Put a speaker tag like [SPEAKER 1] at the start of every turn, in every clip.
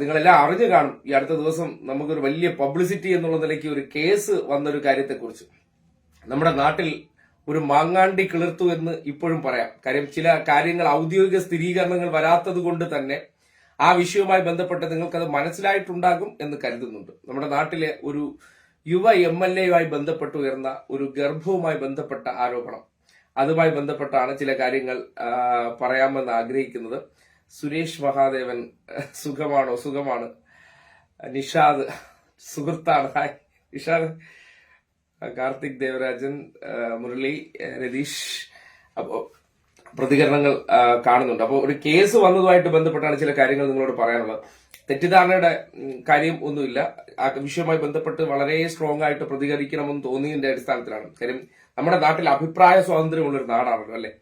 [SPEAKER 1] നിങ്ങളെല്ലാം അറിഞ്ഞു കാണും ഈ അടുത്ത ദിവസം നമുക്കൊരു വലിയ പബ്ലിസിറ്റി എന്നുള്ള നിലയ്ക്ക് ഒരു കേസ് വന്നൊരു കാര്യത്തെക്കുറിച്ച്. നമ്മുടെ നാട്ടിൽ ഒരു മാങ്ങാണ്ടി കിളിർത്തു എന്ന് ഇപ്പോഴും പറയാം. കാര്യം ചില കാര്യങ്ങൾ ഔദ്യോഗിക സ്ഥിരീകരണങ്ങൾ വരാത്തത് കൊണ്ട് തന്നെ ആ വിഷയവുമായി ബന്ധപ്പെട്ട് നിങ്ങൾക്കത് മനസ്സിലായിട്ടുണ്ടാകും എന്ന് കരുതുന്നുണ്ട്. നമ്മുടെ നാട്ടിലെ ഒരു യുവ എം എൽ എയുമായി ബന്ധപ്പെട്ട് ഉയർന്ന ഒരു ഗർഭവുമായി ബന്ധപ്പെട്ട ആരോപണം. അതുമായി ബന്ധപ്പെട്ടാണ് ചില കാര്യങ്ങൾ പറയാമെന്ന് ആഗ്രഹിക്കുന്നത്. സുരേഷ് മഹാദേവൻ സുഖമാണോ? സുഖമാണ്. നിഷാദ് സുഹൃത്താണ്. ഹായ് നിഷാദ്. കാർത്തിക് ദേവരാജൻ മുരളി രതീഷ്. അപ്പോ പ്രതികരണങ്ങൾ കാണുന്നുണ്ട്. അപ്പോൾ ഒരു കേസ് വന്നതുമായിട്ട് ബന്ധപ്പെട്ടാണ് ചില കാര്യങ്ങൾ നിങ്ങളോട് പറയാനുള്ളത്. തെറ്റിദ്ധാരണയുടെ കാര്യം ഒന്നുമില്ല. ആ വിഷയവുമായി ബന്ധപ്പെട്ട് വളരെ സ്ട്രോങ് ആയിട്ട് പ്രതികരിക്കണമെന്ന് തോന്നിയതിന്റെ അടിസ്ഥാനത്തിലാണ്. കാര്യം നമ്മുടെ നാട്ടിൽ അഭിപ്രായ സ്വാതന്ത്ര്യമുള്ള ഒരു നാടാണല്ലോ അല്ലെ?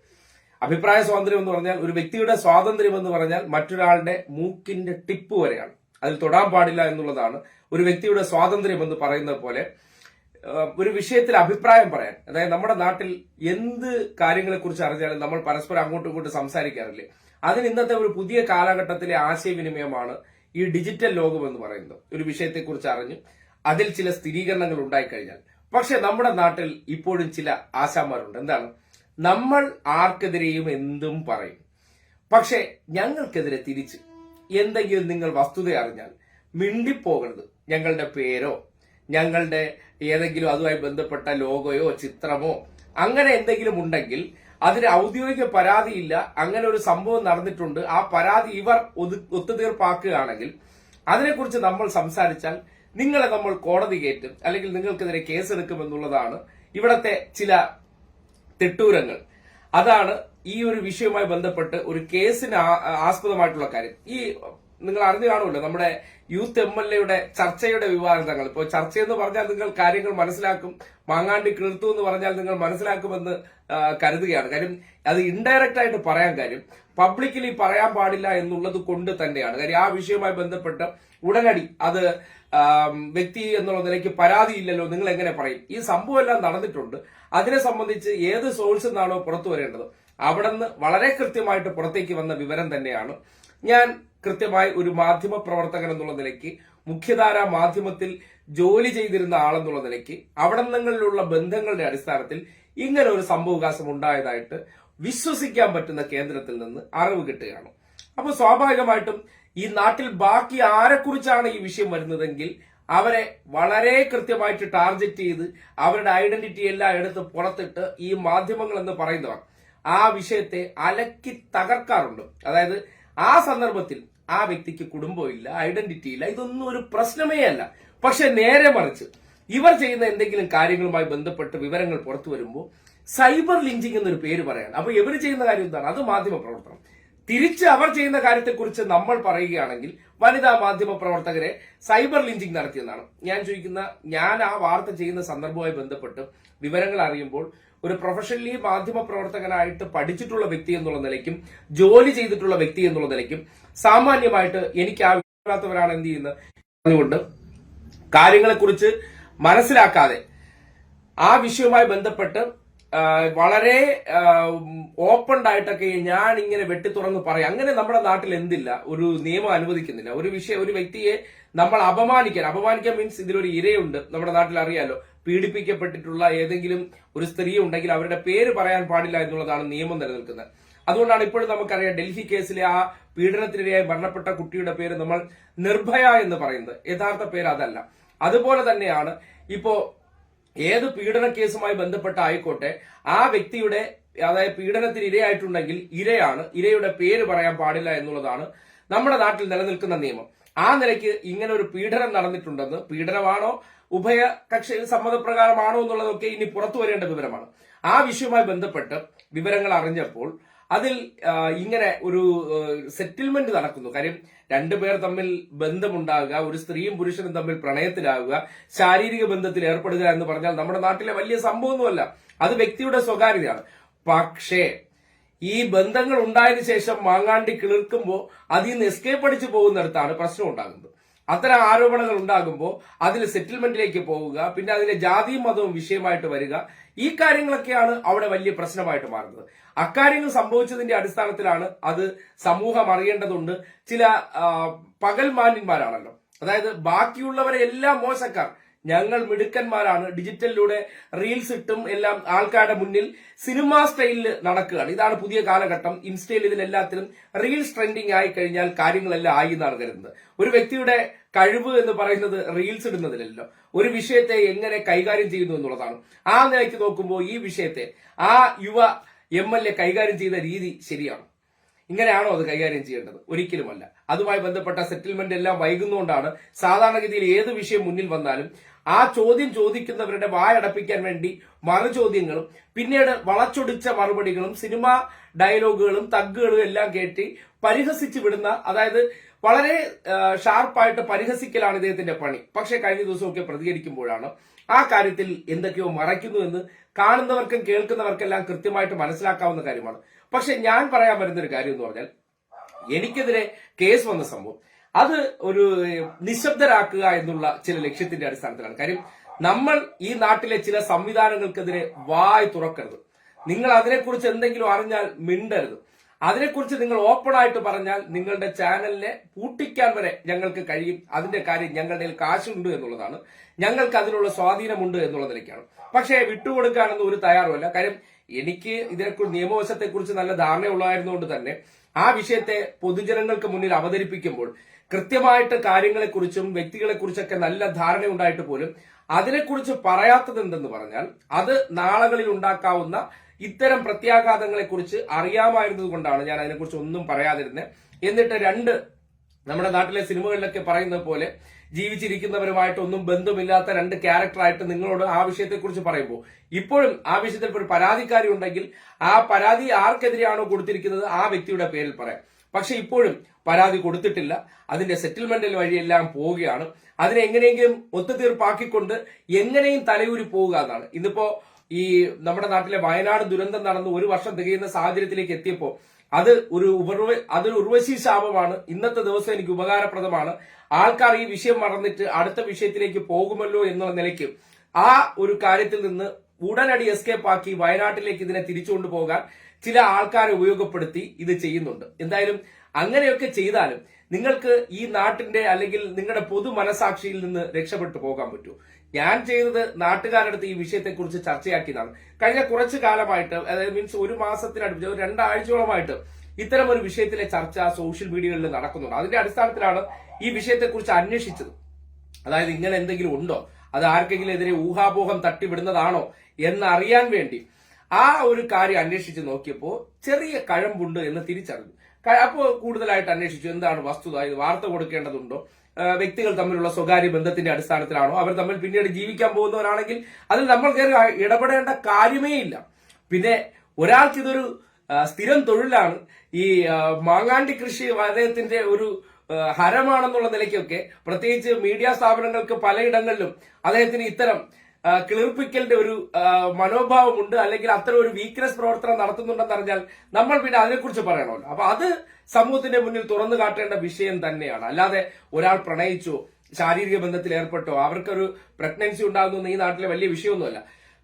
[SPEAKER 1] അഭിപ്രായ സ്വാതന്ത്ര്യം എന്ന് പറഞ്ഞാൽ ഒരു വ്യക്തിയുടെ സ്വാതന്ത്ര്യം എന്ന് പറഞ്ഞാൽ മറ്റൊരാളുടെ മൂക്കിന്റെ ടിപ്പ് വരെയാണ്. അതിൽ തൊടാൻ പാടില്ല എന്നുള്ളതാണ് ഒരു വ്യക്തിയുടെ സ്വാതന്ത്ര്യം എന്ന് പറയുന്നത് പോലെ ഒരു വിഷയത്തിൽ അഭിപ്രായം പറയാൻ. അതായത് നമ്മുടെ നാട്ടിൽ എന്ത് കാര്യങ്ങളെ കുറിച്ച് അറിഞ്ഞാലും നമ്മൾ പരസ്പരം അങ്ങോട്ടും ഇങ്ങോട്ടും സംസാരിക്കാറില്ലേ? അതിന് ഇന്നത്തെ ഒരു പുതിയ കാലഘട്ടത്തിലെ ആശയവിനിമയമാണ് ഈ ഡിജിറ്റൽ ലോകം എന്ന് പറയുന്നത്. ഒരു വിഷയത്തെക്കുറിച്ച് അറിഞ്ഞു അതിൽ ചില സ്ഥിരീകരണങ്ങൾ ഉണ്ടായിക്കഴിഞ്ഞാൽ. പക്ഷെ നമ്മുടെ നാട്ടിൽ ഇപ്പോഴും ചില ആശാന്മാരുണ്ട്. എന്താണ്? നമ്മൾ ആർക്കെതിരെയും എന്തും പറയും. പക്ഷെ ഞങ്ങൾക്കെതിരെ തിരിച്ച് എന്തെങ്കിലും നിങ്ങൾ വസ്തുത അറിഞ്ഞാൽ മിണ്ടിപ്പോകരുത്. ഞങ്ങളുടെ പേരോ ഞങ്ങളുടെ ഏതെങ്കിലും അതുമായി ബന്ധപ്പെട്ട ലോഗോയോ ചിത്രമോ അങ്ങനെ എന്തെങ്കിലും ഉണ്ടെങ്കിൽ അതിന് ഔദ്യോഗിക പരാതിയില്ല. അങ്ങനെ ഒരു സംഭവം നടന്നിട്ടുണ്ട്. ആ പരാതി ഇവർ ഒതു- ഒത്തുതീർപ്പാക്കുകയാണെങ്കിൽ അതിനെക്കുറിച്ച് നമ്മൾ സംസാരിച്ചാൽ നിങ്ങളെ നമ്മൾ കോടതി കയറ്റും. അല്ലെങ്കിൽ നിങ്ങൾക്കെതിരെ കേസെടുക്കുമെന്നുള്ളതാണ് ഇവിടത്തെ ചില തിട്ടൂരങ്ങൾ. അതാണ് ഈ ഒരു വിഷയവുമായി ബന്ധപ്പെട്ട് ഒരു കേസിന് ആസ്പദമായിട്ടുള്ള കാര്യം. ഈ നിങ്ങൾ അറിഞ്ഞു കാണുമല്ലോ നമ്മുടെ യൂത്ത് എം എൽ എയുടെ ചർച്ചയുടെ വിവാദങ്ങൾ. ഇപ്പോൾ ചർച്ചയെന്ന് പറഞ്ഞാൽ നിങ്ങൾ കാര്യങ്ങൾ മനസ്സിലാക്കും മാങ്ങാണ്ടി കീർത്തു എന്ന് പറഞ്ഞാൽ നിങ്ങൾ മനസ്സിലാക്കുമെന്ന് കരുതുകയാണ്. കാര്യം അത് ഇൻഡയറക്റ്റ് ആയിട്ട് പറയാൻ കാര്യം പബ്ലിക്കലി പറയാൻ പാടില്ല എന്നുള്ളത് കൊണ്ട് തന്നെയാണ്. കാര്യം ആ വിഷയവുമായി ബന്ധപ്പെട്ട് ഉടനടി അത് വ്യക്തി എന്നുള്ള നിലയ്ക്ക് പരാതിയില്ലല്ലോ നിങ്ങൾ എങ്ങനെ പറയും? ഈ സംഭവം എല്ലാം നടന്നിട്ടുണ്ട്. അതിനെ സംബന്ധിച്ച് ഏത് സോഴ്സിൽ നിന്നാണോ പുറത്തു വരേണ്ടത്? അവിടെ നിന്ന് വളരെ കൃത്യമായിട്ട് പുറത്തേക്ക് വന്ന വിവരം തന്നെയാണ്. ഞാൻ കൃത്യമായി ഒരു മാധ്യമ പ്രവർത്തകൻ എന്നുള്ള നിലയ്ക്ക് മുഖ്യധാര മാധ്യമത്തിൽ ജോലി ചെയ്തിരുന്ന ആളെന്നുള്ള നിലയ്ക്ക് അവിടെ നിങ്ങളിലുള്ള ബന്ധങ്ങളുടെ അടിസ്ഥാനത്തിൽ ഇങ്ങനെ ഒരു സംഭവവികാസം ഉണ്ടായതായിട്ട് വിശ്വസിക്കാൻ പറ്റുന്ന കേന്ദ്രത്തിൽ നിന്ന് അറിവ് കിട്ടുകയാണ്. അപ്പോൾ സ്വാഭാവികമായിട്ടും ഈ നാട്ടിൽ ബാക്കി ആരെക്കുറിച്ചാണ് ഈ വിഷയം വരുന്നതെങ്കിൽ അവരെ വളരെ കൃത്യമായിട്ട് ടാർഗറ്റ് ചെയ്ത് അവരുടെ ഐഡന്റിറ്റി എല്ലാം എടുത്ത് പുറത്തിട്ട് ഈ മാധ്യമങ്ങൾ എന്ന് പറയുന്നവർ ആ വിഷയത്തെ അലക്കി തകർക്കാറുണ്ട്. അതായത് ആ സന്ദർഭത്തിൽ ആ വ്യക്തിക്ക് കുടുംബമില്ല ഐഡന്റിറ്റി ഇല്ല ഇതൊന്നും ഒരു പ്രശ്നമേ അല്ല. പക്ഷെ നേരെ മറിച്ച് ഇവർ ചെയ്യുന്ന എന്തെങ്കിലും കാര്യങ്ങളുമായി ബന്ധപ്പെട്ട് വിവരങ്ങൾ പുറത്തു വരുമ്പോൾ സൈബർ ലിഞ്ചിങ് എന്നൊരു പേര് പറയാണ് അപ്പൊ ഇവർ ചെയ്യുന്ന കാര്യം എന്താണ്? അത് മാധ്യമ പ്രവർത്തനം. തിരിച്ച് അവർ ചെയ്യുന്ന കാര്യത്തെക്കുറിച്ച് നമ്മൾ പറയുകയാണെങ്കിൽ വനിതാ മാധ്യമ പ്രവർത്തകരെ സൈബർ ലിഞ്ചിങ് നടത്തിയെന്നാണ്. ഞാൻ ചോദിക്കുന്ന ഞാൻ ആ വാർത്ത ചെയ്യുന്ന സന്ദർഭവുമായി ബന്ധപ്പെട്ട് വിവരങ്ങൾ അറിയുമ്പോൾ ഒരു പ്രൊഫഷണലി മാധ്യമ പ്രവർത്തകനായിട്ട് പഠിച്ചിട്ടുള്ള വ്യക്തി എന്നുള്ള നിലയ്ക്കും ജോലി ചെയ്തിട്ടുള്ള വ്യക്തി എന്നുള്ള നിലയ്ക്കും സാമാന്യമായിട്ട് എനിക്ക് ആവശ്യമില്ലാത്തവരാണ് എന്ത് ചെയ്യുന്നത്? അതുകൊണ്ട് കാര്യങ്ങളെക്കുറിച്ച് മനസ്സിലാക്കാതെ ആ വിഷയവുമായി ബന്ധപ്പെട്ട് വളരെ ഓപ്പൺ ആയിട്ടൊക്കെ ഞാൻ ഇങ്ങനെ വെട്ടി തുറന്ന് പറയും. അങ്ങനെ നമ്മുടെ നാട്ടിൽ എന്തില്ല? ഒരു നിയമം അനുവദിക്കുന്നില്ല. ഒരു വിഷയം ഒരു വ്യക്തിയെ നമ്മൾ അപമാനിക്കാൻ അപമാനിക്കാൻ മീൻസ് ഇതിലൊരു ഇരയുണ്ട്. നമ്മുടെ നാട്ടിൽ അറിയാലോ പീഡിപ്പിക്കപ്പെട്ടിട്ടുള്ള ഏതെങ്കിലും ഒരു സ്ത്രീ ഉണ്ടെങ്കിൽ അവരുടെ പേര് പറയാൻ പാടില്ല എന്നുള്ളതാണ് നിയമം നിലനിൽക്കുന്നത്. അതുകൊണ്ടാണ് ഇപ്പോഴും നമുക്കറിയാം ഡൽഹി കേസിലെ ആ പീഡനത്തിനിരയായി മരണപ്പെട്ട കുട്ടിയുടെ പേര് നമ്മൾ നിർഭയ എന്ന് പറയുന്നത്. യഥാർത്ഥ പേര് അതല്ല. അതുപോലെ തന്നെയാണ് ഇപ്പോ ഏത് പീഡന കേസുമായി ബന്ധപ്പെട്ട ആയിക്കോട്ടെ ആ വ്യക്തിയുടെ അതായത് പീഡനത്തിന് ഇരയായിട്ടുണ്ടെങ്കിൽ ഇരയാണ്. ഇരയുടെ പേര് പറയാൻ പാടില്ല എന്നുള്ളതാണ് നമ്മുടെ നാട്ടിൽ നിലനിൽക്കുന്ന നിയമം. ആ നിലയ്ക്ക് ഇങ്ങനെ ഒരു പീഡനം നടന്നിട്ടുണ്ടെന്ന് പീഡനമാണോ ഉഭയ കക്ഷി സമ്മതപ്രകാരമാണോ എന്നുള്ളതൊക്കെ ഇനി പുറത്തു വരേണ്ട വിവരമാണ്. ആ വിഷയവുമായി ബന്ധപ്പെട്ട് വിവരങ്ങൾ അറിഞ്ഞപ്പോൾ അതിൽ ഇങ്ങനെ ഒരു സെറ്റിൽമെന്റ് നടക്കുന്നു. കാര്യം രണ്ടുപേർ തമ്മിൽ ബന്ധമുണ്ടാകുക ഒരു സ്ത്രീയും പുരുഷനും തമ്മിൽ പ്രണയത്തിലാവുക ശാരീരിക ബന്ധത്തിൽ ഏർപ്പെടുക എന്ന് പറഞ്ഞാൽ നമ്മുടെ നാട്ടിലെ വലിയ സംഭവമൊന്നുമല്ല. അത് വ്യക്തിയുടെ സ്വകാര്യതയാണ്. പക്ഷേ ഈ ബന്ധങ്ങൾ ഉണ്ടായതിനു ശേഷം മാങ്ങാണ്ടി കിളിർക്കുമ്പോൾ അതിൽ നിന്ന് എസ്കേപ്പ് അടിച്ചു പോകുന്നിടത്താണ് പ്രശ്നം ഉണ്ടാകുന്നത്. അത്തരം ആരോപണങ്ങൾ ഉണ്ടാകുമ്പോൾ അതിൽ സെറ്റിൽമെന്റിലേക്ക് പോവുക പിന്നെ അതിലെ ജാതിയും മതവും വിഷയമായിട്ട് വരിക. ഈ കാര്യങ്ങളൊക്കെയാണ് അവിടെ വലിയ പ്രശ്നമായിട്ട് മാറുന്നത്. അക്കാര്യങ്ങൾ സംഭവിച്ചതിന്റെ അടിസ്ഥാനത്തിലാണ് അത് സമൂഹം അറിയേണ്ടതുണ്ട്. ചില പകൽ പകൽമാന്യന്മാരാണല്ലോ അതായത് ബാക്കിയുള്ളവരെ എല്ലാം മോശക്കാർ. ഞങ്ങൾ മിടുക്കന്മാരാണ്. ഡിജിറ്റലിലൂടെ റീൽസ് ഇട്ടും എല്ലാം ആൾക്കാരുടെ മുന്നിൽ സിനിമാ സ്റ്റൈലിൽ നടക്കുകയാണ്. ഇതാണ് പുതിയ കാലഘട്ടം. ഇൻസ്റ്റയിൽ ഇതിലെല്ലാത്തിലും റീൽസ് ട്രെൻഡിങ് ആയി കഴിഞ്ഞാൽ കാര്യങ്ങളെല്ലാം ആയി എന്നാണ് കരുതുന്നത്. ഒരു വ്യക്തിയുടെ കഴിവ് എന്ന് പറയുന്നത് റീൽസ് ഇടുന്നതിലല്ലോ. ഒരു വിഷയത്തെ എങ്ങനെ കൈകാര്യം ചെയ്യുന്നു എന്നുള്ളതാണ്. ആ നിലയ്ക്ക് നോക്കുമ്പോൾ ഈ വിഷയത്തെ ആ യുവ എം എൽ എ കൈകാര്യം ചെയ്ത രീതി ശരിയാണ്. ഇങ്ങനെയാണോ അത് കൈകാര്യം ചെയ്യേണ്ടത്? ഒരിക്കലുമല്ല. അതുമായി ബന്ധപ്പെട്ട സെറ്റിൽമെന്റ് എല്ലാം വൈകുന്നതുകൊണ്ടാണ് സാധാരണഗതിയിൽ ഏത് വിഷയം മുന്നിൽ വന്നാലും ആ ചോദ്യം ചോദിക്കുന്നവരുടെ വായടപ്പിക്കാൻ വേണ്ടി മറുചോദ്യങ്ങളും പിന്നീട് വളച്ചൊടിച്ച മറുപടികളും സിനിമ ഡയലോഗുകളും തഗ്ഗുകളും എല്ലാം കേട്ടി പരിഹസിച്ച് വിടുന്ന അതായത് വളരെ ഷാർപ്പായിട്ട് പരിഹസിക്കലാണ് ഇദ്ദേഹത്തിന്റെ പണി. പക്ഷേ കഴിഞ്ഞ ദിവസമൊക്കെ പ്രതികരിക്കുമ്പോഴാണ് ആ കാര്യത്തിൽ എന്തൊക്കെയോ മറയ്ക്കുന്നു എന്ന് കാണുന്നവർക്കും കേൾക്കുന്നവർക്കെല്ലാം കൃത്യമായിട്ട് മനസ്സിലാക്കാവുന്ന കാര്യമാണ്. പക്ഷെ ഞാൻ പറയാൻ വരുന്ന ഒരു കാര്യം എന്ന് പറഞ്ഞാൽ എനിക്കെതിരെ കേസ് വന്ന സംഭവം. അത് ഒരു നിശബ്ദരാക്കുക എന്നുള്ള ചില ലക്ഷ്യത്തിന്റെ അടിസ്ഥാനത്തിലാണ്. കാര്യം നമ്മൾ ഈ നാട്ടിലെ ചില സംവിധാനങ്ങൾക്കെതിരെ വായ് തുറക്കരുത്. നിങ്ങൾ അതിനെക്കുറിച്ച് എന്തെങ്കിലും അറിഞ്ഞാൽ മിണ്ടരുത്. അതിനെക്കുറിച്ച് നിങ്ങൾ ഓപ്പൺ ആയിട്ട് പറഞ്ഞാൽ നിങ്ങളുടെ ചാനലിനെ പൂട്ടിക്കാൻ വരെ ഞങ്ങൾക്ക് കഴിയും. അതിന്റെ കാര്യം ഞങ്ങളുടെ കയ്യിൽ കാശുണ്ട് എന്നുള്ളതാണ്. ഞങ്ങൾക്ക് അതിനുള്ള സ്വാധീനമുണ്ട് എന്നുള്ള നിലയ്ക്കാണ്. പക്ഷേ വിട്ടുകൊടുക്കാനൊന്നും ഒരു തയ്യാറുമല്ല. കാര്യം എനിക്ക് ഇതിനെക്കുറിച്ച് നിയമവശത്തെക്കുറിച്ച് നല്ല ധാരണയുള്ളതായിരുന്നുകൊണ്ട് തന്നെ ആ വിഷയത്തെ പൊതുജനങ്ങൾക്ക് മുന്നിൽ അവതരിപ്പിക്കുമ്പോൾ കൃത്യമായിട്ട് കാര്യങ്ങളെക്കുറിച്ചും വ്യക്തികളെക്കുറിച്ചൊക്കെ നല്ല ധാരണയുണ്ടായിട്ട് പോലും അതിനെക്കുറിച്ച് പറയാത്തത് എന്തെന്ന് പറഞ്ഞാൽ അത് നാളുകളിൽ ഉണ്ടാക്കാവുന്ന ഇത്തരം പ്രത്യാഘാതങ്ങളെക്കുറിച്ച് അറിയാമായിരുന്നത് കൊണ്ടാണ് ഞാൻ അതിനെക്കുറിച്ച് ഒന്നും പറയാതിരുന്നത് എന്നിട്ട് രണ്ട് നമ്മുടെ നാട്ടിലെ സിനിമകളിലൊക്കെ പറയുന്നത് പോലെ ജീവിച്ചിരിക്കുന്നവരുമായിട്ടൊന്നും ബന്ധമില്ലാത്ത രണ്ട് ക്യാരക്ടറായിട്ട് നിങ്ങളോട് ആ വിഷയത്തെക്കുറിച്ച് പറയുമ്പോൾ ഇപ്പോഴും ആ വിഷയത്തിൽ ഒരു പരാതിക്കാരി ഉണ്ടെങ്കിൽ ആ പരാതി ആർക്കെതിരെയാണോ കൊടുത്തിരിക്കുന്നത് ആ വ്യക്തിയുടെ പേരിൽ പറയാം. പക്ഷെ ഇപ്പോഴും പരാതി കൊടുത്തിട്ടില്ല. അതിന്റെ സെറ്റിൽമെന്റിൽ വഴിയെല്ലാം പോവുകയാണ്. അതിനെ എങ്ങനെയെങ്കിലും ഒത്തുതീർപ്പാക്കിക്കൊണ്ട് എങ്ങനെയും തലയൂരി പോവുക എന്നാണ്. ഇന്നിപ്പോ ഈ നമ്മുടെ നാട്ടിലെ വയനാട് ദുരന്തം നടന്ന് ഒരു വർഷം തികയുന്ന സാഹചര്യത്തിലേക്ക് എത്തിയപ്പോൾ അത് ഒരു ഉപർവ അതൊരു ഉർവശി ശാപമാണ്. ഇന്നത്തെ ദിവസം എനിക്ക് ഉപകാരപ്രദമാണ്. ആൾക്കാർ ഈ വിഷയം മറന്നിട്ട് അടുത്ത വിഷയത്തിലേക്ക് പോകുമല്ലോ എന്നുള്ള നിലയ്ക്ക് ആ ഒരു കാര്യത്തിൽ നിന്ന് ഉടനടി എസ്കേപ്പ് ആക്കി വയനാട്ടിലേക്ക് ഇതിനെ തിരിച്ചുകൊണ്ട് പോകാൻ ചില ആൾക്കാരെ ഉപയോഗപ്പെടുത്തി ഇത് ചെയ്യുന്നുണ്ട്. എന്തായാലും അങ്ങനെയൊക്കെ ചെയ്താലും നിങ്ങൾക്ക് ഈ നാട്ടിന്റെ അല്ലെങ്കിൽ നിങ്ങളുടെ പൊതു മനസാക്ഷിയിൽ നിന്ന് രക്ഷപ്പെട്ടു പോകാൻ പറ്റൂ. ഞാൻ ചെയ്തത് നാട്ടുകാരടുത്ത് ഈ വിഷയത്തെക്കുറിച്ച് ചർച്ചയാക്കിയതാണ്. കഴിഞ്ഞ കുറച്ച് കാലമായിട്ട് അതായത് മീൻസ് ഒരു മാസത്തിനടുപ്പിച്ച് ഒരു രണ്ടാഴ്ചയോളമായിട്ട് ഇത്തരം ഒരു വിഷയത്തിലെ ചർച്ച സോഷ്യൽ മീഡിയകളിൽ നടക്കുന്നുണ്ട്. അതിന്റെ അടിസ്ഥാനത്തിലാണ് ഈ വിഷയത്തെക്കുറിച്ച് അന്വേഷിച്ചത്. അതായത് ഇങ്ങനെ എന്തെങ്കിലും ഉണ്ടോ? അത് ആർക്കെങ്കിലും എതിരെ ഊഹാപോഹം തട്ടിവിടുന്നതാണോ എന്നറിയാൻ വേണ്ടി ആ ഒരു കാര്യം അന്വേഷിച്ച് നോക്കിയപ്പോൾ ചെറിയ കഴമ്പുണ്ട് എന്ന് തിരിച്ചറിഞ്ഞു. അപ്പോൾ അപ്പോ കൂടുതലായിട്ട് അന്വേഷിച്ചു. എന്താണ് വസ്തുത? ഇത് വാർത്ത കൊടുക്കേണ്ടതുണ്ടോ? വ്യക്തികൾ തമ്മിലുള്ള സ്വകാര്യ ബന്ധത്തിന്റെ അടിസ്ഥാനത്തിലാണോ? അവർ തമ്മിൽ പിന്നീട് ജീവിക്കാൻ പോകുന്നവരാണെങ്കിൽ അതിൽ നമ്മൾ കയറി ഇടപെടേണ്ട കാര്യമേ ഇല്ല. പിന്നെ ഒരാൾക്ക് ഇതൊരു ആ, സ്ഥിരം തൊഴിലാണ്. ഈ മാങ്ങാണ്ടി കൃഷി അദ്ദേഹത്തിന്റെ ഒരു ഹരമാണെന്നുള്ള നിലയ്ക്കൊക്കെ പ്രത്യേകിച്ച് മീഡിയ സ്ഥാപനങ്ങൾക്ക് പലയിടങ്ങളിലും അദ്ദേഹത്തിന് ഇത്തരം കിളിർപ്പിക്കലിന്റെ ഒരു മനോഭാവമുണ്ട് അല്ലെങ്കിൽ അത്തരം ഒരു വീക്ക്നെസ് പ്രവർത്തനം നടത്തുന്നുണ്ടെന്ന് അറിഞ്ഞാൽ നമ്മൾ പിന്നെ അതിനെക്കുറിച്ച് പറയണമല്ലോ. അപ്പൊ അത് സമൂഹത്തിന്റെ മുന്നിൽ തുറന്നു കാട്ടേണ്ട വിഷയം തന്നെയാണ്. അല്ലാതെ ഒരാൾ പ്രണയിച്ചു ശാരീരിക ബന്ധത്തിൽ ഏർപ്പെട്ടോ അവർക്കൊരു പ്രഗ്നൻസി ഉണ്ടാകുന്നു ഈ നാട്ടിലെ വലിയ വിഷയമൊന്നുമല്ല.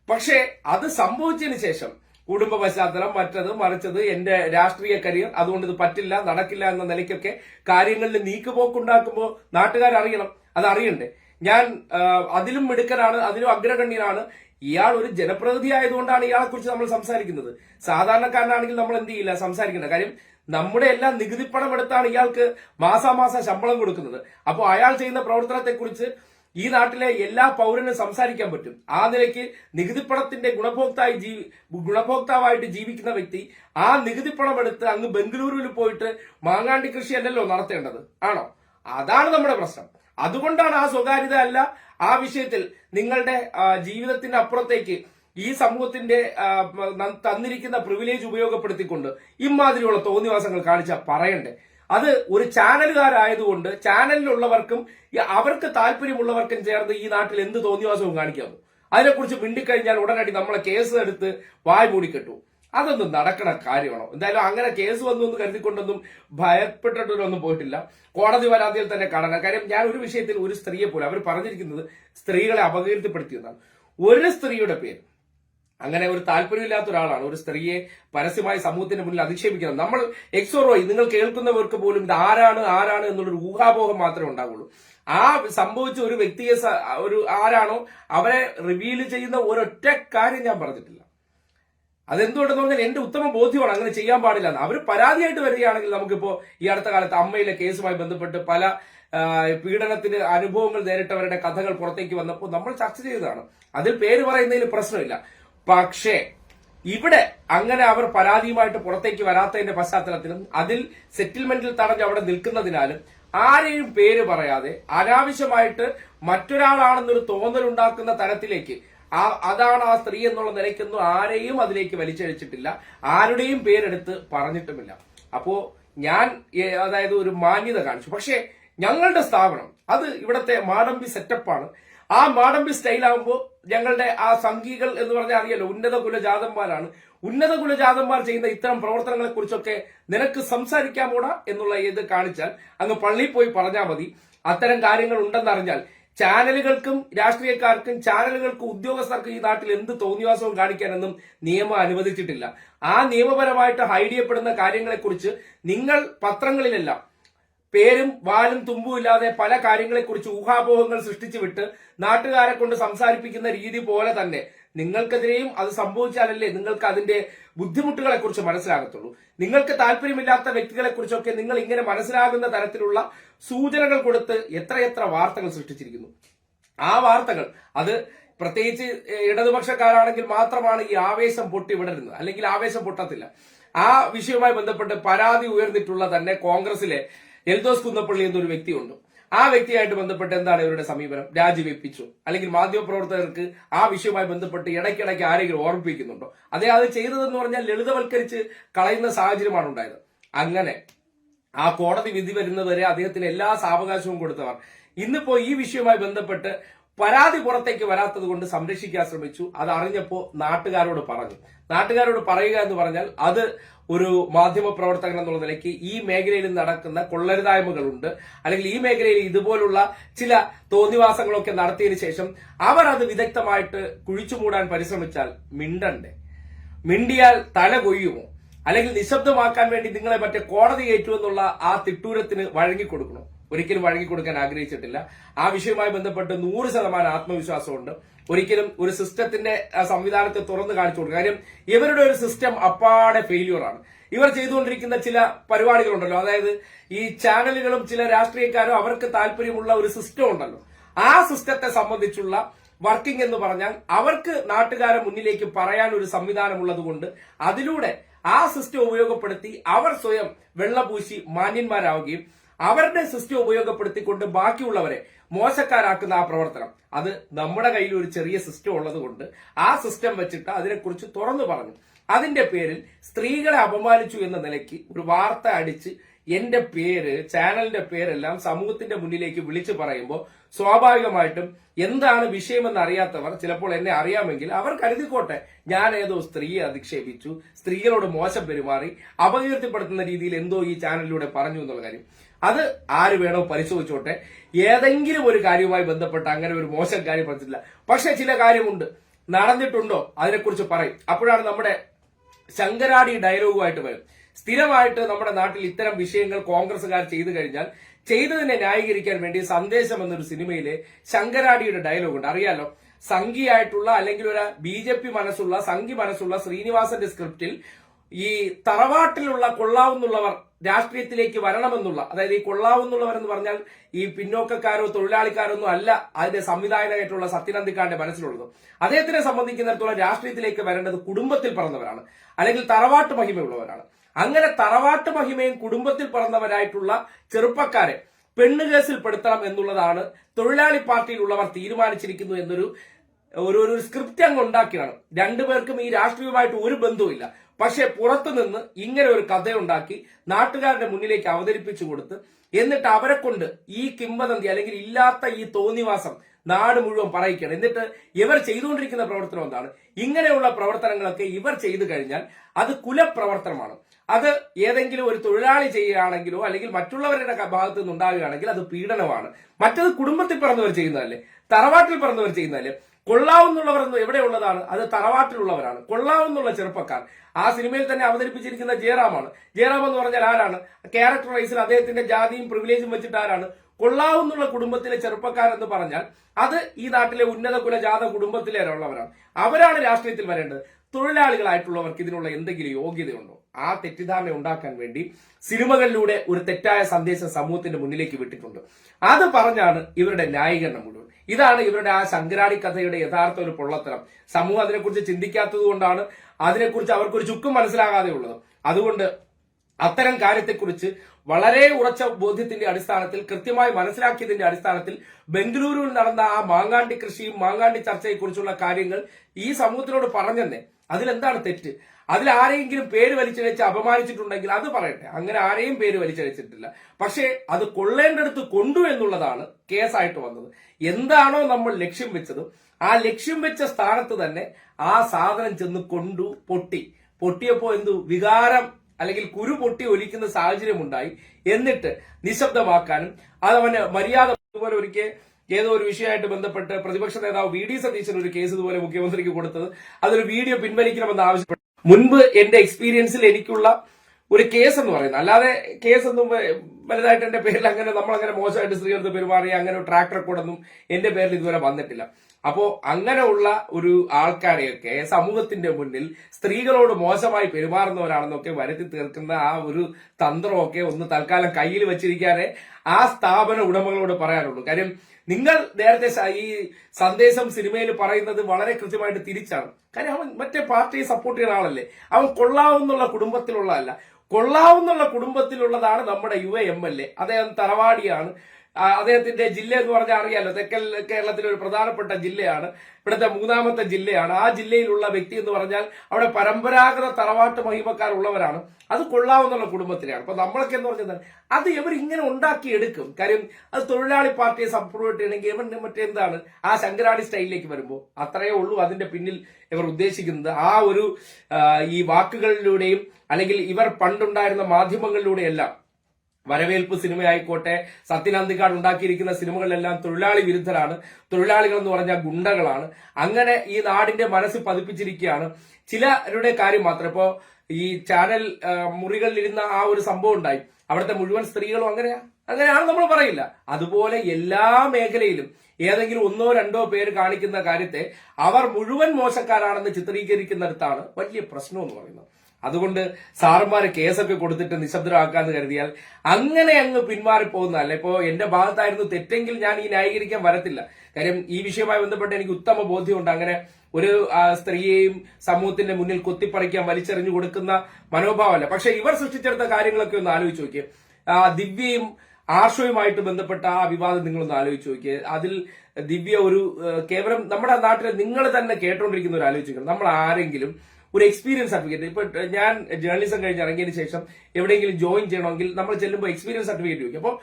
[SPEAKER 1] പക്ഷേ അത് സംഭവിച്ചതിന് ശേഷം കുടുംബ പശ്ചാത്തലം മറ്റത് മറിച്ചത് എന്റെ രാഷ്ട്രീയ കരിയർ അതുകൊണ്ട് ഇത് പറ്റില്ല നടക്കില്ല എന്ന നിലയ്ക്കൊക്കെ കാര്യങ്ങളിൽ നീക്കുപോക്കുണ്ടാക്കുമ്പോൾ നാട്ടുകാരറിയണം. അത് അറിയണ്ടേ ഞാൻ അതിലും മിടുക്കനാണ് അതിലും അഗ്രഗണ്യനാണ്. ഇയാൾ ഒരു ജനപ്രതിനിധി ആയതുകൊണ്ടാണ് ഇയാളെ കുറിച്ച് നമ്മൾ സംസാരിക്കുന്നത്. സാധാരണക്കാരനാണെങ്കിൽ നമ്മൾ എന്ത് ചെയ്യില്ല സംസാരിക്കേണ്ട. കാര്യം നമ്മുടെ എല്ലാം നികുതിപ്പണം എടുത്താണ് ഇയാൾക്ക് മാസാമാസം ശമ്പളം കൊടുക്കുന്നത്. അപ്പോൾ അയാൾ ചെയ്യുന്ന പ്രവർത്തനത്തെക്കുറിച്ച് ഈ നാട്ടിലെ എല്ലാ പൗരനും സംസാരിക്കാൻ പറ്റും. ആ നിലയ്ക്ക് നികുതിപ്പണത്തിന്റെ ഗുണഭോക്തായി ജീവി ഗുണഭോക്താവായിട്ട് ജീവിക്കുന്ന വ്യക്തി ആ നികുതിപ്പണം എടുത്ത് അങ്ങ് ബംഗളൂരുവിൽ പോയിട്ട് മാങ്ങാണ്ടി കൃഷി അല്ലല്ലോ നടത്തേണ്ടത്. ആണോ? അതാണ് നമ്മുടെ പ്രശ്നം. അതുകൊണ്ടാണ് ആ സ്വകാര്യത അല്ല ആ വിഷയത്തിൽ നിങ്ങളുടെ ജീവിതത്തിന്റെ അപ്പുറത്തേക്ക് ഈ സമൂഹത്തിന്റെ തന്നിരിക്കുന്ന പ്രിവിലേജ് ഉപയോഗപ്പെടുത്തിക്കൊണ്ട് ഇമാതിരിയുള്ള തോന്നിവാസങ്ങൾ കാണിച്ച പറയണ്ടേ. അത് ഒരു ചാനലുകാരായതുകൊണ്ട് ചാനലിലുള്ളവർക്കും അവർക്ക് താല്പര്യമുള്ളവർക്കും ചേർന്ന് ഈ നാട്ടിൽ എന്ത് തോന്നിവാസവും കാണിക്കാമോ? അതിനെക്കുറിച്ച് മിണ്ടിക്കഴിഞ്ഞാൽ ഉടനടി നമ്മളെ കേസ് എടുത്ത് വായ് മൂടിക്കെട്ടു അതൊന്നും നടക്കണ കാര്യമാണോ? എന്തായാലും അങ്ങനെ കേസ് വന്നു എന്ന് കരുതിക്കൊണ്ടൊന്നും ഭയപ്പെട്ടിട്ടൊന്നും പോയിട്ടില്ല. കോടതി പരാതിയിൽ തന്നെ കാണാൻ കാര്യം ഞാൻ ഒരു വിഷയത്തിൽ ഒരു സ്ത്രീയെ പോലും അവർ പറഞ്ഞിരിക്കുന്നത് സ്ത്രീകളെ അപകീർത്തിപ്പെടുത്തിയെന്നാണ് ഒരു സ്ത്രീയുടെ പേര് അങ്ങനെ ഒരു താല്പര്യമില്ലാത്ത ഒരാളാണ് ഒരു സ്ത്രീയെ പരസ്യമായി സമൂഹത്തിന്റെ മുന്നിൽ അധിക്ഷേപിക്കുന്നത്. നമ്മൾ എക്സോറോയി നിങ്ങൾ കേൾക്കുന്നവർക്ക് പോലും ഇത് ആരാണ് ആരാണ് എന്നുള്ളൊരു ഊഹാപോഹം മാത്രമേ ഉണ്ടാവുള്ളൂ. ആ സംഭവിച്ച ഒരു വ്യക്തിയെ ഒരു ആരാണോ അവരെ റിവീൽ ചെയ്യുന്ന ഒരൊറ്റ കാര്യം ഞാൻ പറഞ്ഞിട്ടില്ല. അതെന്തുകൊണ്ടെന്ന് പറഞ്ഞാൽ എന്റെ ഉത്തമ ബോധ്യമാണ് അങ്ങനെ ചെയ്യാൻ പാടില്ല അവർ പരാതിയായിട്ട് വരികയാണെങ്കിൽ നമുക്കിപ്പോ ഈ അടുത്ത കാലത്ത് അമ്മയിലെ കേസുമായി ബന്ധപ്പെട്ട് പല പീഡനത്തിന് അനുഭവങ്ങൾ നേരിട്ടവരുടെ കഥകൾ പുറത്തേക്ക് വന്നപ്പോൾ നമ്മൾ ചർച്ച ചെയ്തതാണ്. അതിൽ പേര് പറയുന്നതിൽ പ്രശ്നമില്ല. പക്ഷേ ഇവിടെ അങ്ങനെ അവർ പരാതിയുമായിട്ട് പുറത്തേക്ക് വരാത്തതിന്റെ പശ്ചാത്തലത്തിലും അതിൽ സെറ്റിൽമെന്റിൽ തടഞ്ഞ് അവിടെ നിൽക്കുന്നതിനാലും ആരെയും പേര് പറയാതെ അനാവശ്യമായിട്ട് മറ്റൊരാളാണെന്നൊരു തോന്നലുണ്ടാക്കുന്ന തരത്തിലേക്ക് ആ അതാണ് ആ സ്ത്രീ എന്നുള്ള നിലയ്ക്കൊന്നും ആരെയും അതിലേക്ക് വലിച്ചഴിച്ചിട്ടില്ല. ആരുടെയും പേരെടുത്ത് പറഞ്ഞിട്ടുമില്ല. അപ്പോ ഞാൻ അതായത് ഒരു മാന്യത കാണിച്ചു. പക്ഷേ ഞങ്ങളുടെ സ്ഥാപനം അത് ഇവിടത്തെ മാടമ്പി സെറ്റപ്പാണ്. ആ മാടമ്പി സ്റ്റൈലാകുമ്പോൾ ഞങ്ങളുടെ ആ സംഘികൾ എന്ന് പറഞ്ഞാൽ അറിയാലോ ഉന്നത കുലജാതന്മാരാണ്. ഉന്നത കുലജാതന്മാർ ചെയ്യുന്ന ഇത്തരം പ്രവർത്തനങ്ങളെ കുറിച്ചൊക്കെ നിനക്ക് സംസാരിക്കാമോടാ എന്നുള്ള ഇത് കാണിച്ചാൽ അങ്ങ് പള്ളിയിൽ പോയി പറഞ്ഞാൽ മതി. അത്തരം കാര്യങ്ങൾ ഉണ്ടെന്നറിഞ്ഞാൽ ചാനലുകൾക്കും രാഷ്ട്രീയക്കാർക്കും ചാനലുകൾക്കും ഉദ്യോഗസ്ഥർക്കും ഈ നാട്ടിൽ എന്ത് തോന്നിവാസവും കാണിക്കാനെന്നും നിയമം അനുവദിച്ചിട്ടില്ല. ആ നിയമപരമായിട്ട് ഹൈഡ് ചെയ്യപ്പെടുന്ന കാര്യങ്ങളെക്കുറിച്ച് നിങ്ങൾ പത്രങ്ങളിലെല്ലാം പേരും വാലും തുമ്പും ഇല്ലാതെ പല കാര്യങ്ങളെക്കുറിച്ച് ഊഹാപോഹങ്ങൾ സൃഷ്ടിച്ചു വിട്ട് നാട്ടുകാരെ കൊണ്ട് സംസാരിപ്പിക്കുന്ന രീതി പോലെ തന്നെ നിങ്ങൾക്കെതിരെയും അത് സംഭവിച്ചാലല്ലേ നിങ്ങൾക്ക് അതിന്റെ ബുദ്ധിമുട്ടുകളെ കുറിച്ച് മനസ്സിലാകത്തുള്ളൂ. നിങ്ങൾക്ക് താല്പര്യമില്ലാത്ത വ്യക്തികളെ കുറിച്ചൊക്കെ നിങ്ങൾ ഇങ്ങനെ മനസ്സിലാകുന്ന തരത്തിലുള്ള സൂചനകൾ കൊടുത്ത് എത്രയെത്ര വാർത്തകൾ സൃഷ്ടിച്ചിരിക്കുന്നു. ആ വാർത്തകൾ അത് പ്രത്യേകിച്ച് ഇടതുപക്ഷക്കാരാണെങ്കിൽ മാത്രമാണ് ഈ ആവേശം പൊട്ടി വിടരുന്നത്. അല്ലെങ്കിൽ ആവേശം പൊട്ടത്തില്ല. ആ വിഷയവുമായി ബന്ധപ്പെട്ട് പരാതി ഉയർന്നിട്ടുള്ള തന്നെ കോൺഗ്രസിലെ എൽദോസ് കുന്നപ്പള്ളി എന്നൊരു വ്യക്തിയുണ്ട്. ആ വ്യക്തിയായിട്ട് ബന്ധപ്പെട്ട് എന്താണ് ഇവരുടെ സമീപനം? രാജിവെപ്പിച്ചു. അല്ലെങ്കിൽ മാധ്യമപ്രവർത്തകർക്ക് ആ വിഷയവുമായി ബന്ധപ്പെട്ട് ഇടയ്ക്കിടയ്ക്ക് ആരെങ്കിലും ഓർമ്മിപ്പിക്കുന്നുണ്ടോ? അതേ അത് ചെയ്തതെന്ന് പറഞ്ഞാൽ ലളിതവൽക്കരിച്ച് കളയുന്ന സാഹചര്യമാണ് ഉണ്ടായത്. അങ്ങനെ ആ കോടതി വിധി വരുന്നവരെ അദ്ദേഹത്തിന് എല്ലാ സാവകാശവും കൊടുത്തവർ. ഇന്നിപ്പോ ഈ വിഷയവുമായി ബന്ധപ്പെട്ട് പരാതി പുറത്തേക്ക് വരാത്തത് കൊണ്ട് സംരക്ഷിക്കാൻ ശ്രമിച്ചു. അത് അറിഞ്ഞപ്പോ നാട്ടുകാരോട് പറഞ്ഞു. നാട്ടുകാരോട് പറയുക എന്ന് പറഞ്ഞാൽ അത് ഒരു മാധ്യമ പ്രവർത്തകൻ എന്നുള്ള നിലയ്ക്ക് ഈ മേഖലയിൽ നടക്കുന്ന കൊള്ളരുതായ്മകളുണ്ട്. അല്ലെങ്കിൽ ഈ മേഖലയിൽ ഇതുപോലുള്ള ചില തോന്നിവാസങ്ങളൊക്കെ നടത്തിയതിനു ശേഷം അവർ അത് വിദഗ്ധമായിട്ട് കുഴിച്ചു മൂടാൻ പരിശ്രമിച്ചാൽ മിണ്ടണ്ടേ? മിണ്ടിയാൽ തല കൊയ്യുമോ? അല്ലെങ്കിൽ നിശബ്ദമാക്കാൻ വേണ്ടി നിങ്ങളെ മറ്റേ കോടതി ഏറ്റുമെന്നുള്ള ആ തിട്ടൂരത്തിന് വഴങ്ങിക്കൊടുക്കണോ? ഒരിക്കലും വഴങ്ങിക്കൊടുക്കാൻ ആഗ്രഹിച്ചിട്ടില്ല. ആ വിഷയവുമായി ബന്ധപ്പെട്ട് നൂറ് ശതമാനം ആത്മവിശ്വാസമുണ്ട്. ഒരിക്കലും ഒരു സിസ്റ്റത്തിന്റെ സംവിധാനത്തെ തുറന്നു കാണിച്ചു കൊടുക്കുക. കാര്യം ഇവരുടെ ഒരു സിസ്റ്റം അപ്പാടെ ഫെയില്യൂർ ആണ്. ഇവർ ചെയ്തുകൊണ്ടിരിക്കുന്ന ചില പരിപാടികളുണ്ടല്ലോ. അതായത് ഈ ചാനലുകളും ചില രാഷ്ട്രീയക്കാരും അവർക്ക് താല്പര്യമുള്ള ഒരു സിസ്റ്റം ഉണ്ടല്ലോ. ആ സിസ്റ്റത്തെ സംബന്ധിച്ചുള്ള വർക്കിംഗ് എന്ന് പറഞ്ഞാൽ അവർക്ക് നാട്ടുകാരെ മുന്നിലേക്ക് പറയാൻ ഒരു സംവിധാനമുള്ളത് ഉള്ളതുകൊണ്ട് അതിലൂടെ ആ സിസ്റ്റം ഉപയോഗപ്പെടുത്തി അവർ സ്വയം വെള്ളപൂശി മാന്യന്മാരാവുകയും അവരുടെ സിസ്റ്റം ഉപയോഗപ്പെടുത്തിക്കൊണ്ട് ബാക്കിയുള്ളവരെ മോശക്കാരാക്കുന്ന ആ പ്രവർത്തനം. അത് നമ്മുടെ കയ്യിൽ ഒരു ചെറിയ സിസ്റ്റം ഉള്ളത് കൊണ്ട് ആ സിസ്റ്റം വെച്ചിട്ട് അതിനെക്കുറിച്ച് തുറന്നു പറഞ്ഞു. അതിന്റെ പേരിൽ സ്ത്രീകളെ അപമാനിച്ചു എന്ന നിലയ്ക്ക് ഒരു വാർത്ത അടിച്ച് എന്റെ പേര് ചാനലിന്റെ പേരെല്ലാം സമൂഹത്തിന്റെ മുന്നിലേക്ക് വിളിച്ചു പറയുമ്പോൾ സ്വാഭാവികമായിട്ടും എന്താണ് വിഷയമെന്ന് അറിയാത്തവർ ചിലപ്പോൾ എന്നെ അറിയാമെങ്കിൽ അവർ കരുതിക്കോട്ടെ. ഞാൻ ഏതോ സ്ത്രീയെ അധിക്ഷേപിച്ചു സ്ത്രീകളോട് മോശം പെരുമാറി അപകീർത്തിപ്പെടുത്തുന്ന രീതിയിൽ എന്തോ ഈ ചാനലിലൂടെ പറഞ്ഞു എന്നുള്ള കാര്യം. അത് ആര് വേണോ പരിശോധിച്ചോട്ടെ. ഏതെങ്കിലും ഒരു കാര്യവുമായി ബന്ധപ്പെട്ട് അങ്ങനെ ഒരു മോശം കാര്യം പറഞ്ഞിട്ടില്ല. പക്ഷെ ചില കാര്യമുണ്ട്. നടന്നിട്ടുണ്ടോ? അതിനെക്കുറിച്ച് പറയും. അപ്പോഴാണ് നമ്മുടെ ശങ്കരാടി ഡയലോഗുമായിട്ട് വരും. സ്ഥിരമായിട്ട് നമ്മുടെ നാട്ടിൽ ഇത്തരം വിഷയങ്ങൾ കോൺഗ്രസുകാർ ചെയ്തു കഴിഞ്ഞാൽ ചെയ്തതിനെ ന്യായീകരിക്കാൻ വേണ്ടി സന്ദേശം എന്നൊരു സിനിമയിലെ ശങ്കരാടിയുടെ ഡയലോഗ് ഉണ്ട് അറിയാലോ? സംഘിയായിട്ടുള്ള അല്ലെങ്കിൽ ഒരു ബി ജെ പി മനസ്സുള്ള സംഘി മനസ്സുള്ള ശ്രീനിവാസന്റെ സ്ക്രിപ്റ്റിൽ ഈ തറവാട്ടിലുള്ള കൊള്ളാവുന്നുള്ളവർ രാഷ്ട്രീയത്തിലേക്ക് വരണമെന്നുള്ള അതായത് ഈ കൊള്ളാവുന്നുള്ളവരെന്ന് പറഞ്ഞാൽ ഈ പിന്നോക്കക്കാരോ തൊഴിലാളിക്കാരോ ഒന്നും അല്ല അതിന്റെ സംവിധായകനായിട്ടുള്ള സത്യനന്ദിക്കാരന്റെ മനസ്സിലുള്ളത്. അദ്ദേഹത്തിനെ സംബന്ധിക്കുന്നിടത്തോളം രാഷ്ട്രീയത്തിലേക്ക് വരേണ്ടത് കുടുംബത്തിൽ പറഞ്ഞവരാണ് അല്ലെങ്കിൽ തറവാട്ട് മഹിമയുള്ളവരാണ്. അങ്ങനെ തറവാട്ട് മഹിമയും കുടുംബത്തിൽ പറഞ്ഞവരായിട്ടുള്ള ചെറുപ്പക്കാരെ പെണ്ണുകേസിൽ പെടുത്തണം എന്നുള്ളതാണ് തൊഴിലാളി പാർട്ടിയിലുള്ളവർ തീരുമാനിച്ചിരിക്കുന്നു എന്നൊരു ഒരു സ്ക്രിപ്റ്റ് അങ്ങ് ഉണ്ടാക്കിയാണ് രണ്ടുപേർക്കും ഈ രാഷ്ട്രീയമായിട്ട് ഒരു ബന്ധവുമില്ല. പക്ഷെ പുറത്തുനിന്ന് ഇങ്ങനെ ഒരു കഥയുണ്ടാക്കി നാട്ടുകാരുടെ മുന്നിലേക്ക് അവതരിപ്പിച്ചു കൊടുത്ത് എന്നിട്ട് അവരെ കൊണ്ട് ഈ കിംവദന്തി അല്ലെങ്കിൽ ഇല്ലാത്ത ഈ തോന്നിവാസം നാട് മുഴുവൻ പറയിക്കണം എന്നിട്ട് ഇവർ ചെയ്തുകൊണ്ടിരിക്കുന്ന പ്രവർത്തനം എന്താണ്? ഇങ്ങനെയുള്ള പ്രവർത്തനങ്ങളൊക്കെ ഇവർ ചെയ്തു കഴിഞ്ഞാൽ അത് കുലപ്രവർത്തനമാണ്. അത് ഏതെങ്കിലും ഒരു തൊഴിലാളി ചെയ്യുകയാണെങ്കിലോ അല്ലെങ്കിൽ മറ്റുള്ളവരുടെ ഭാഗത്തു നിന്ന് ഉണ്ടാകുകയാണെങ്കിൽ അത് പീഡനമാണ്. മറ്റത് കുടുംബത്തിൽ പിറന്നവർ ചെയ്യുന്നതല്ലേ? തറവാട്ടിൽ പിറന്നവർ ചെയ്യുന്നതല്ലേ? കൊള്ളാവുന്നുള്ളവർ എന്ന് എവിടെയുള്ളതാണ് അത് തറവാട്ടിലുള്ളവരാണ്. കൊള്ളാവുന്നുള്ള ചെറുപ്പക്കാർ. ആ സിനിമയിൽ തന്നെ അവതരിപ്പിച്ചിരിക്കുന്ന ജയറാമാണ്. ജയറാം എന്ന് പറഞ്ഞാൽ ആരാണ്? ക്യാരക്ടർ വൈസിൽ അദ്ദേഹത്തിന്റെ ജാതിയും പ്രിവിലേജും വെച്ചിട്ട് ആരാണ്? കൊള്ളാവുന്നുള്ള കുടുംബത്തിലെ ചെറുപ്പക്കാരെന്ന് പറഞ്ഞാൽ അത് ഈ നാട്ടിലെ ഉന്നത കുലജാത കുടുംബത്തിലെ ഉള്ളവരാണ് അവരാണ് രാഷ്ട്രീയത്തിൽ വരേണ്ടത്. തൊഴിലാളികളായിട്ടുള്ളവർക്ക് ഇതിനുള്ള എന്തെങ്കിലും യോഗ്യതയുണ്ടോ? ആ തെറ്റിദ്ധാരണ ഉണ്ടാക്കാൻ വേണ്ടി സിനിമകളിലൂടെ ഒരു തെറ്റായ സന്ദേശം സമൂഹത്തിന്റെ മുന്നിലേക്ക് വിട്ടിട്ടുണ്ട്. അത് പറഞ്ഞാണ് ഇവരുടെ ന്യായീകരണം മുഴുവൻ. ഇതാണ് ഇവരുടെ ആ ശങ്കരാടി കഥയുടെ യഥാർത്ഥ ഒരു പൊള്ളത്തരം. സമൂഹം അതിനെക്കുറിച്ച് ചിന്തിക്കാത്തത് കൊണ്ടാണ് അതിനെക്കുറിച്ച് അവർക്കൊരു ചുക്കും മനസ്സിലാകാതെ ഉള്ളത്. അതുകൊണ്ട് അത്തരം കാര്യത്തെക്കുറിച്ച് വളരെ ഉറച്ച ബോധ്യത്തിന്റെ അടിസ്ഥാനത്തിൽ കൃത്യമായി മനസ്സിലാക്കിയതിന്റെ അടിസ്ഥാനത്തിൽ ബംഗളൂരുവിൽ നടന്ന ആ മാങ്ങാണ്ടി കൃഷിയും മാങ്ങാണ്ടി ചർച്ചയെക്കുറിച്ചുള്ള കാര്യങ്ങൾ ഈ സമൂഹത്തിനോട് പറഞ്ഞെന്നേ. അതിലെന്താണ് തെറ്റ്? അതിൽ ആരെയെങ്കിലും പേര് വലിച്ചഴച്ച് അപമാനിച്ചിട്ടുണ്ടെങ്കിൽ അത് പറയട്ടെ. അങ്ങനെ ആരെയും പേര് വലിച്ചഴച്ചിട്ടില്ല. പക്ഷേ അത് കൊള്ളേണ്ടടുത്ത് കൊണ്ടു എന്നുള്ളതാണ് കേസായിട്ട് വന്നത്. എന്താണോ നമ്മൾ ലക്ഷ്യം വെച്ചത് ആ ലക്ഷ്യം വെച്ച സ്ഥാനത്ത് തന്നെ ആ സാധനം ചെന്ന് കൊണ്ടു പൊട്ടി. പൊട്ടിയപ്പോ എന്തു? വികാരം അല്ലെങ്കിൽ കുരു പൊട്ടി ഒലിക്കുന്ന സാഹചര്യം ഉണ്ടായി എന്നിട്ട് നിശബ്ദമാക്കാനും അത് അവന് മര്യാദ ഇതുപോലെ ഒരിക്കൽ ഏതോ ഒരു വിഷയമായിട്ട് ബന്ധപ്പെട്ട് പ്രതിപക്ഷ നേതാവ് വി ഡി സതീശൻ ഒരു കേസ് ഇതുപോലെ മുഖ്യമന്ത്രിക്ക് കൊടുത്തത്. അതൊരു വീഡിയോ പിൻവലിക്കണമെന്ന് ആവശ്യപ്പെട്ടു. മുൻപ് എന്റെ എക്സ്പീരിയൻസിൽ എനിക്കുള്ള ഒരു കേസ് എന്ന് പറയുന്നത്. അല്ലാതെ കേസ് ഒന്നും വലുതായിട്ട് എന്റെ പേരിൽ അങ്ങനെ നമ്മൾ അങ്ങനെ മോശമായിട്ട് സ്ത്രീകൾക്ക് പെരുമാറി അങ്ങനെ ട്രാക്ക് റെക്കോർഡൊന്നും എന്റെ പേരിൽ ഇതുവരെ വന്നിട്ടില്ല. അപ്പോ അങ്ങനെയുള്ള ഒരു ആൾക്കാരെയൊക്കെ സമൂഹത്തിന്റെ മുന്നിൽ സ്ത്രീകളോട് മോശമായി പെരുമാറുന്നവരാണെന്നൊക്കെ വരുത്തി തീർക്കുന്ന ആ ഒരു തന്ത്രമൊക്കെ ഒന്ന് തൽക്കാലം കയ്യിൽ വെച്ചിരിക്കാനേ ആ സ്ഥാപന ഉടമകളോട് പറയാനുള്ളൂ. കാര്യം നിങ്ങൾ നേരത്തെ ഈ സന്ദേശം സിനിമയിൽ പറയുന്നത് വളരെ കൃത്യമായിട്ട് തിരിച്ചാണ്. കാര്യം അവൻ മറ്റേ പാർട്ടിയെ സപ്പോർട്ട് ചെയ്യുന്ന ആളല്ലേ? അവൻ കൊള്ളാവുന്നുള്ള കുടുംബത്തിലുള്ളതല്ല. കൊള്ളാവുന്നുള്ള കുടുംബത്തിലുള്ളതാണ് നമ്മുടെ യുവ എം എൽ എ. അദ്ദേഹം തറവാടിയാണ്. അദ്ദേഹത്തിന്റെ ജില്ല എന്ന് പറഞ്ഞാൽ അറിയാലോ തെക്കൻ കേരളത്തിലെ ഒരു പ്രധാനപ്പെട്ട ജില്ലയാണ് ഇവിടുത്തെ മൂന്നാമത്തെ ജില്ലയാണ്. ആ ജില്ലയിലുള്ള വ്യക്തി എന്ന് പറഞ്ഞാൽ അവിടെ പരമ്പരാഗത തറവാട്ട് മഹിമക്കാരുള്ളവരാണ് അത് കൊള്ളാവുന്നുള്ള കുടുംബത്തിലാണ് അപ്പൊ നമ്മളൊക്കെ എന്ന് പറഞ്ഞാൽ അത് ഇവർ ഇങ്ങനെ ഉണ്ടാക്കിയെടുക്കും. കാര്യം അത് തൊഴിലാളി പാർട്ടിയെ സപ്പോർട്ട് ചെയ്യണമെങ്കിൽ ഇവൻ മറ്റെന്താണ് ആ ശങ്കരാടി സ്റ്റൈലിലേക്ക് വരുമ്പോൾ അത്രയേ ഉള്ളൂ അതിന്റെ പിന്നിൽ ഇവർ ഉദ്ദേശിക്കുന്നത്. ആ ഒരു ഈ വാക്കുകളിലൂടെയും അല്ലെങ്കിൽ ഇവർ പണ്ടുണ്ടായിരുന്ന മാധ്യമങ്ങളിലൂടെയെല്ലാം വരവേൽപ്പ് സിനിമയായിക്കോട്ടെ സത്യനന്ദിക്കാട് ഉണ്ടാക്കിയിരിക്കുന്ന സിനിമകളിലെല്ലാം തൊഴിലാളി വിരുദ്ധരാണ്. തൊഴിലാളികൾ എന്ന് പറഞ്ഞാൽ ഗുണ്ടകളാണ്. അങ്ങനെ ഈ നാടിന്റെ മനസ്സ് പതിപ്പിച്ചിരിക്കുകയാണ്. ചിലരുടെ കാര്യം മാത്രം. ഇപ്പോ ഈ ചാനൽ മുറികളിലിരുന്ന ആ ഒരു സംഭവം ഉണ്ടായി. അവിടുത്തെ മുഴുവൻ സ്ത്രീകളും അങ്ങനെയാ. അങ്ങനെയാണ് നമ്മൾ പറയില്ല. അതുപോലെ എല്ലാ മേഖലയിലും ഏതെങ്കിലും ഒന്നോ രണ്ടോ പേര് കാണിക്കുന്ന കാര്യത്തെ അവർ മുഴുവൻ മോശക്കാരാണെന്ന് ചിത്രീകരിക്കുന്നിടത്താണ് വലിയ പ്രശ്നം എന്ന് പറയുന്നത്. അതുകൊണ്ട് സാറന്മാരെ കേസൊക്കെ കൊടുത്തിട്ട് നിശബ്ദരാക്കാന്ന് കരുതിയാൽ അങ്ങനെ അങ്ങ് പിന്മാറിപ്പോകുന്നതല്ല ഇപ്പോ എന്റെ ഭാഗത്തായിരുന്നു തെറ്റെങ്കിൽ ഞാൻ ഈ ന്യായീകരിക്കാൻ വരത്തില്ല. കാര്യം ഈ വിഷയവുമായി ബന്ധപ്പെട്ട് എനിക്ക് ഉത്തമ ബോധ്യമുണ്ട്. അങ്ങനെ ഒരു സ്ത്രീയെയും സമൂഹത്തിന്റെ മുന്നിൽ കുത്തിപ്പറിക്കാൻ വലിച്ചെറിഞ്ഞു കൊടുക്കുന്ന മനോഭാവമല്ല. പക്ഷെ ഇവർ സൃഷ്ടിച്ചെടുത്ത കാര്യങ്ങളൊക്കെ ഒന്ന് ആലോചിച്ച് നോക്കിയേ. ദിവ്യയും ആർഷവുമായിട്ട് ബന്ധപ്പെട്ട ആ വിവാദം നിങ്ങളൊന്ന് ആലോചിച്ച് നോക്കിയേ. അതിൽ ദിവ്യ ഒരു കേവലം നമ്മുടെ നാട്ടിൽ നിങ്ങൾ തന്നെ കേട്ടോണ്ടിരിക്കുന്ന ഒരു ആലോചിക്കണം നമ്മൾ ആരെങ്കിലും ഒരു എക്സ്പീരിയൻസ് സർട്ടിഫിക്കറ്റ് ഇപ്പൊ ഞാൻ ജേർണലിസം കഴിഞ്ഞ് ഇറങ്ങിയതിന് ശേഷം എവിടെയെങ്കിലും ജോയിൻ ചെയ്യണമെങ്കിൽ നമ്മൾ ചെല്ലുമ്പോൾ എക്സ്പീരിയൻസ് സർട്ടിഫിക്കറ്റ് ചോദിക്കും. അപ്പോൾ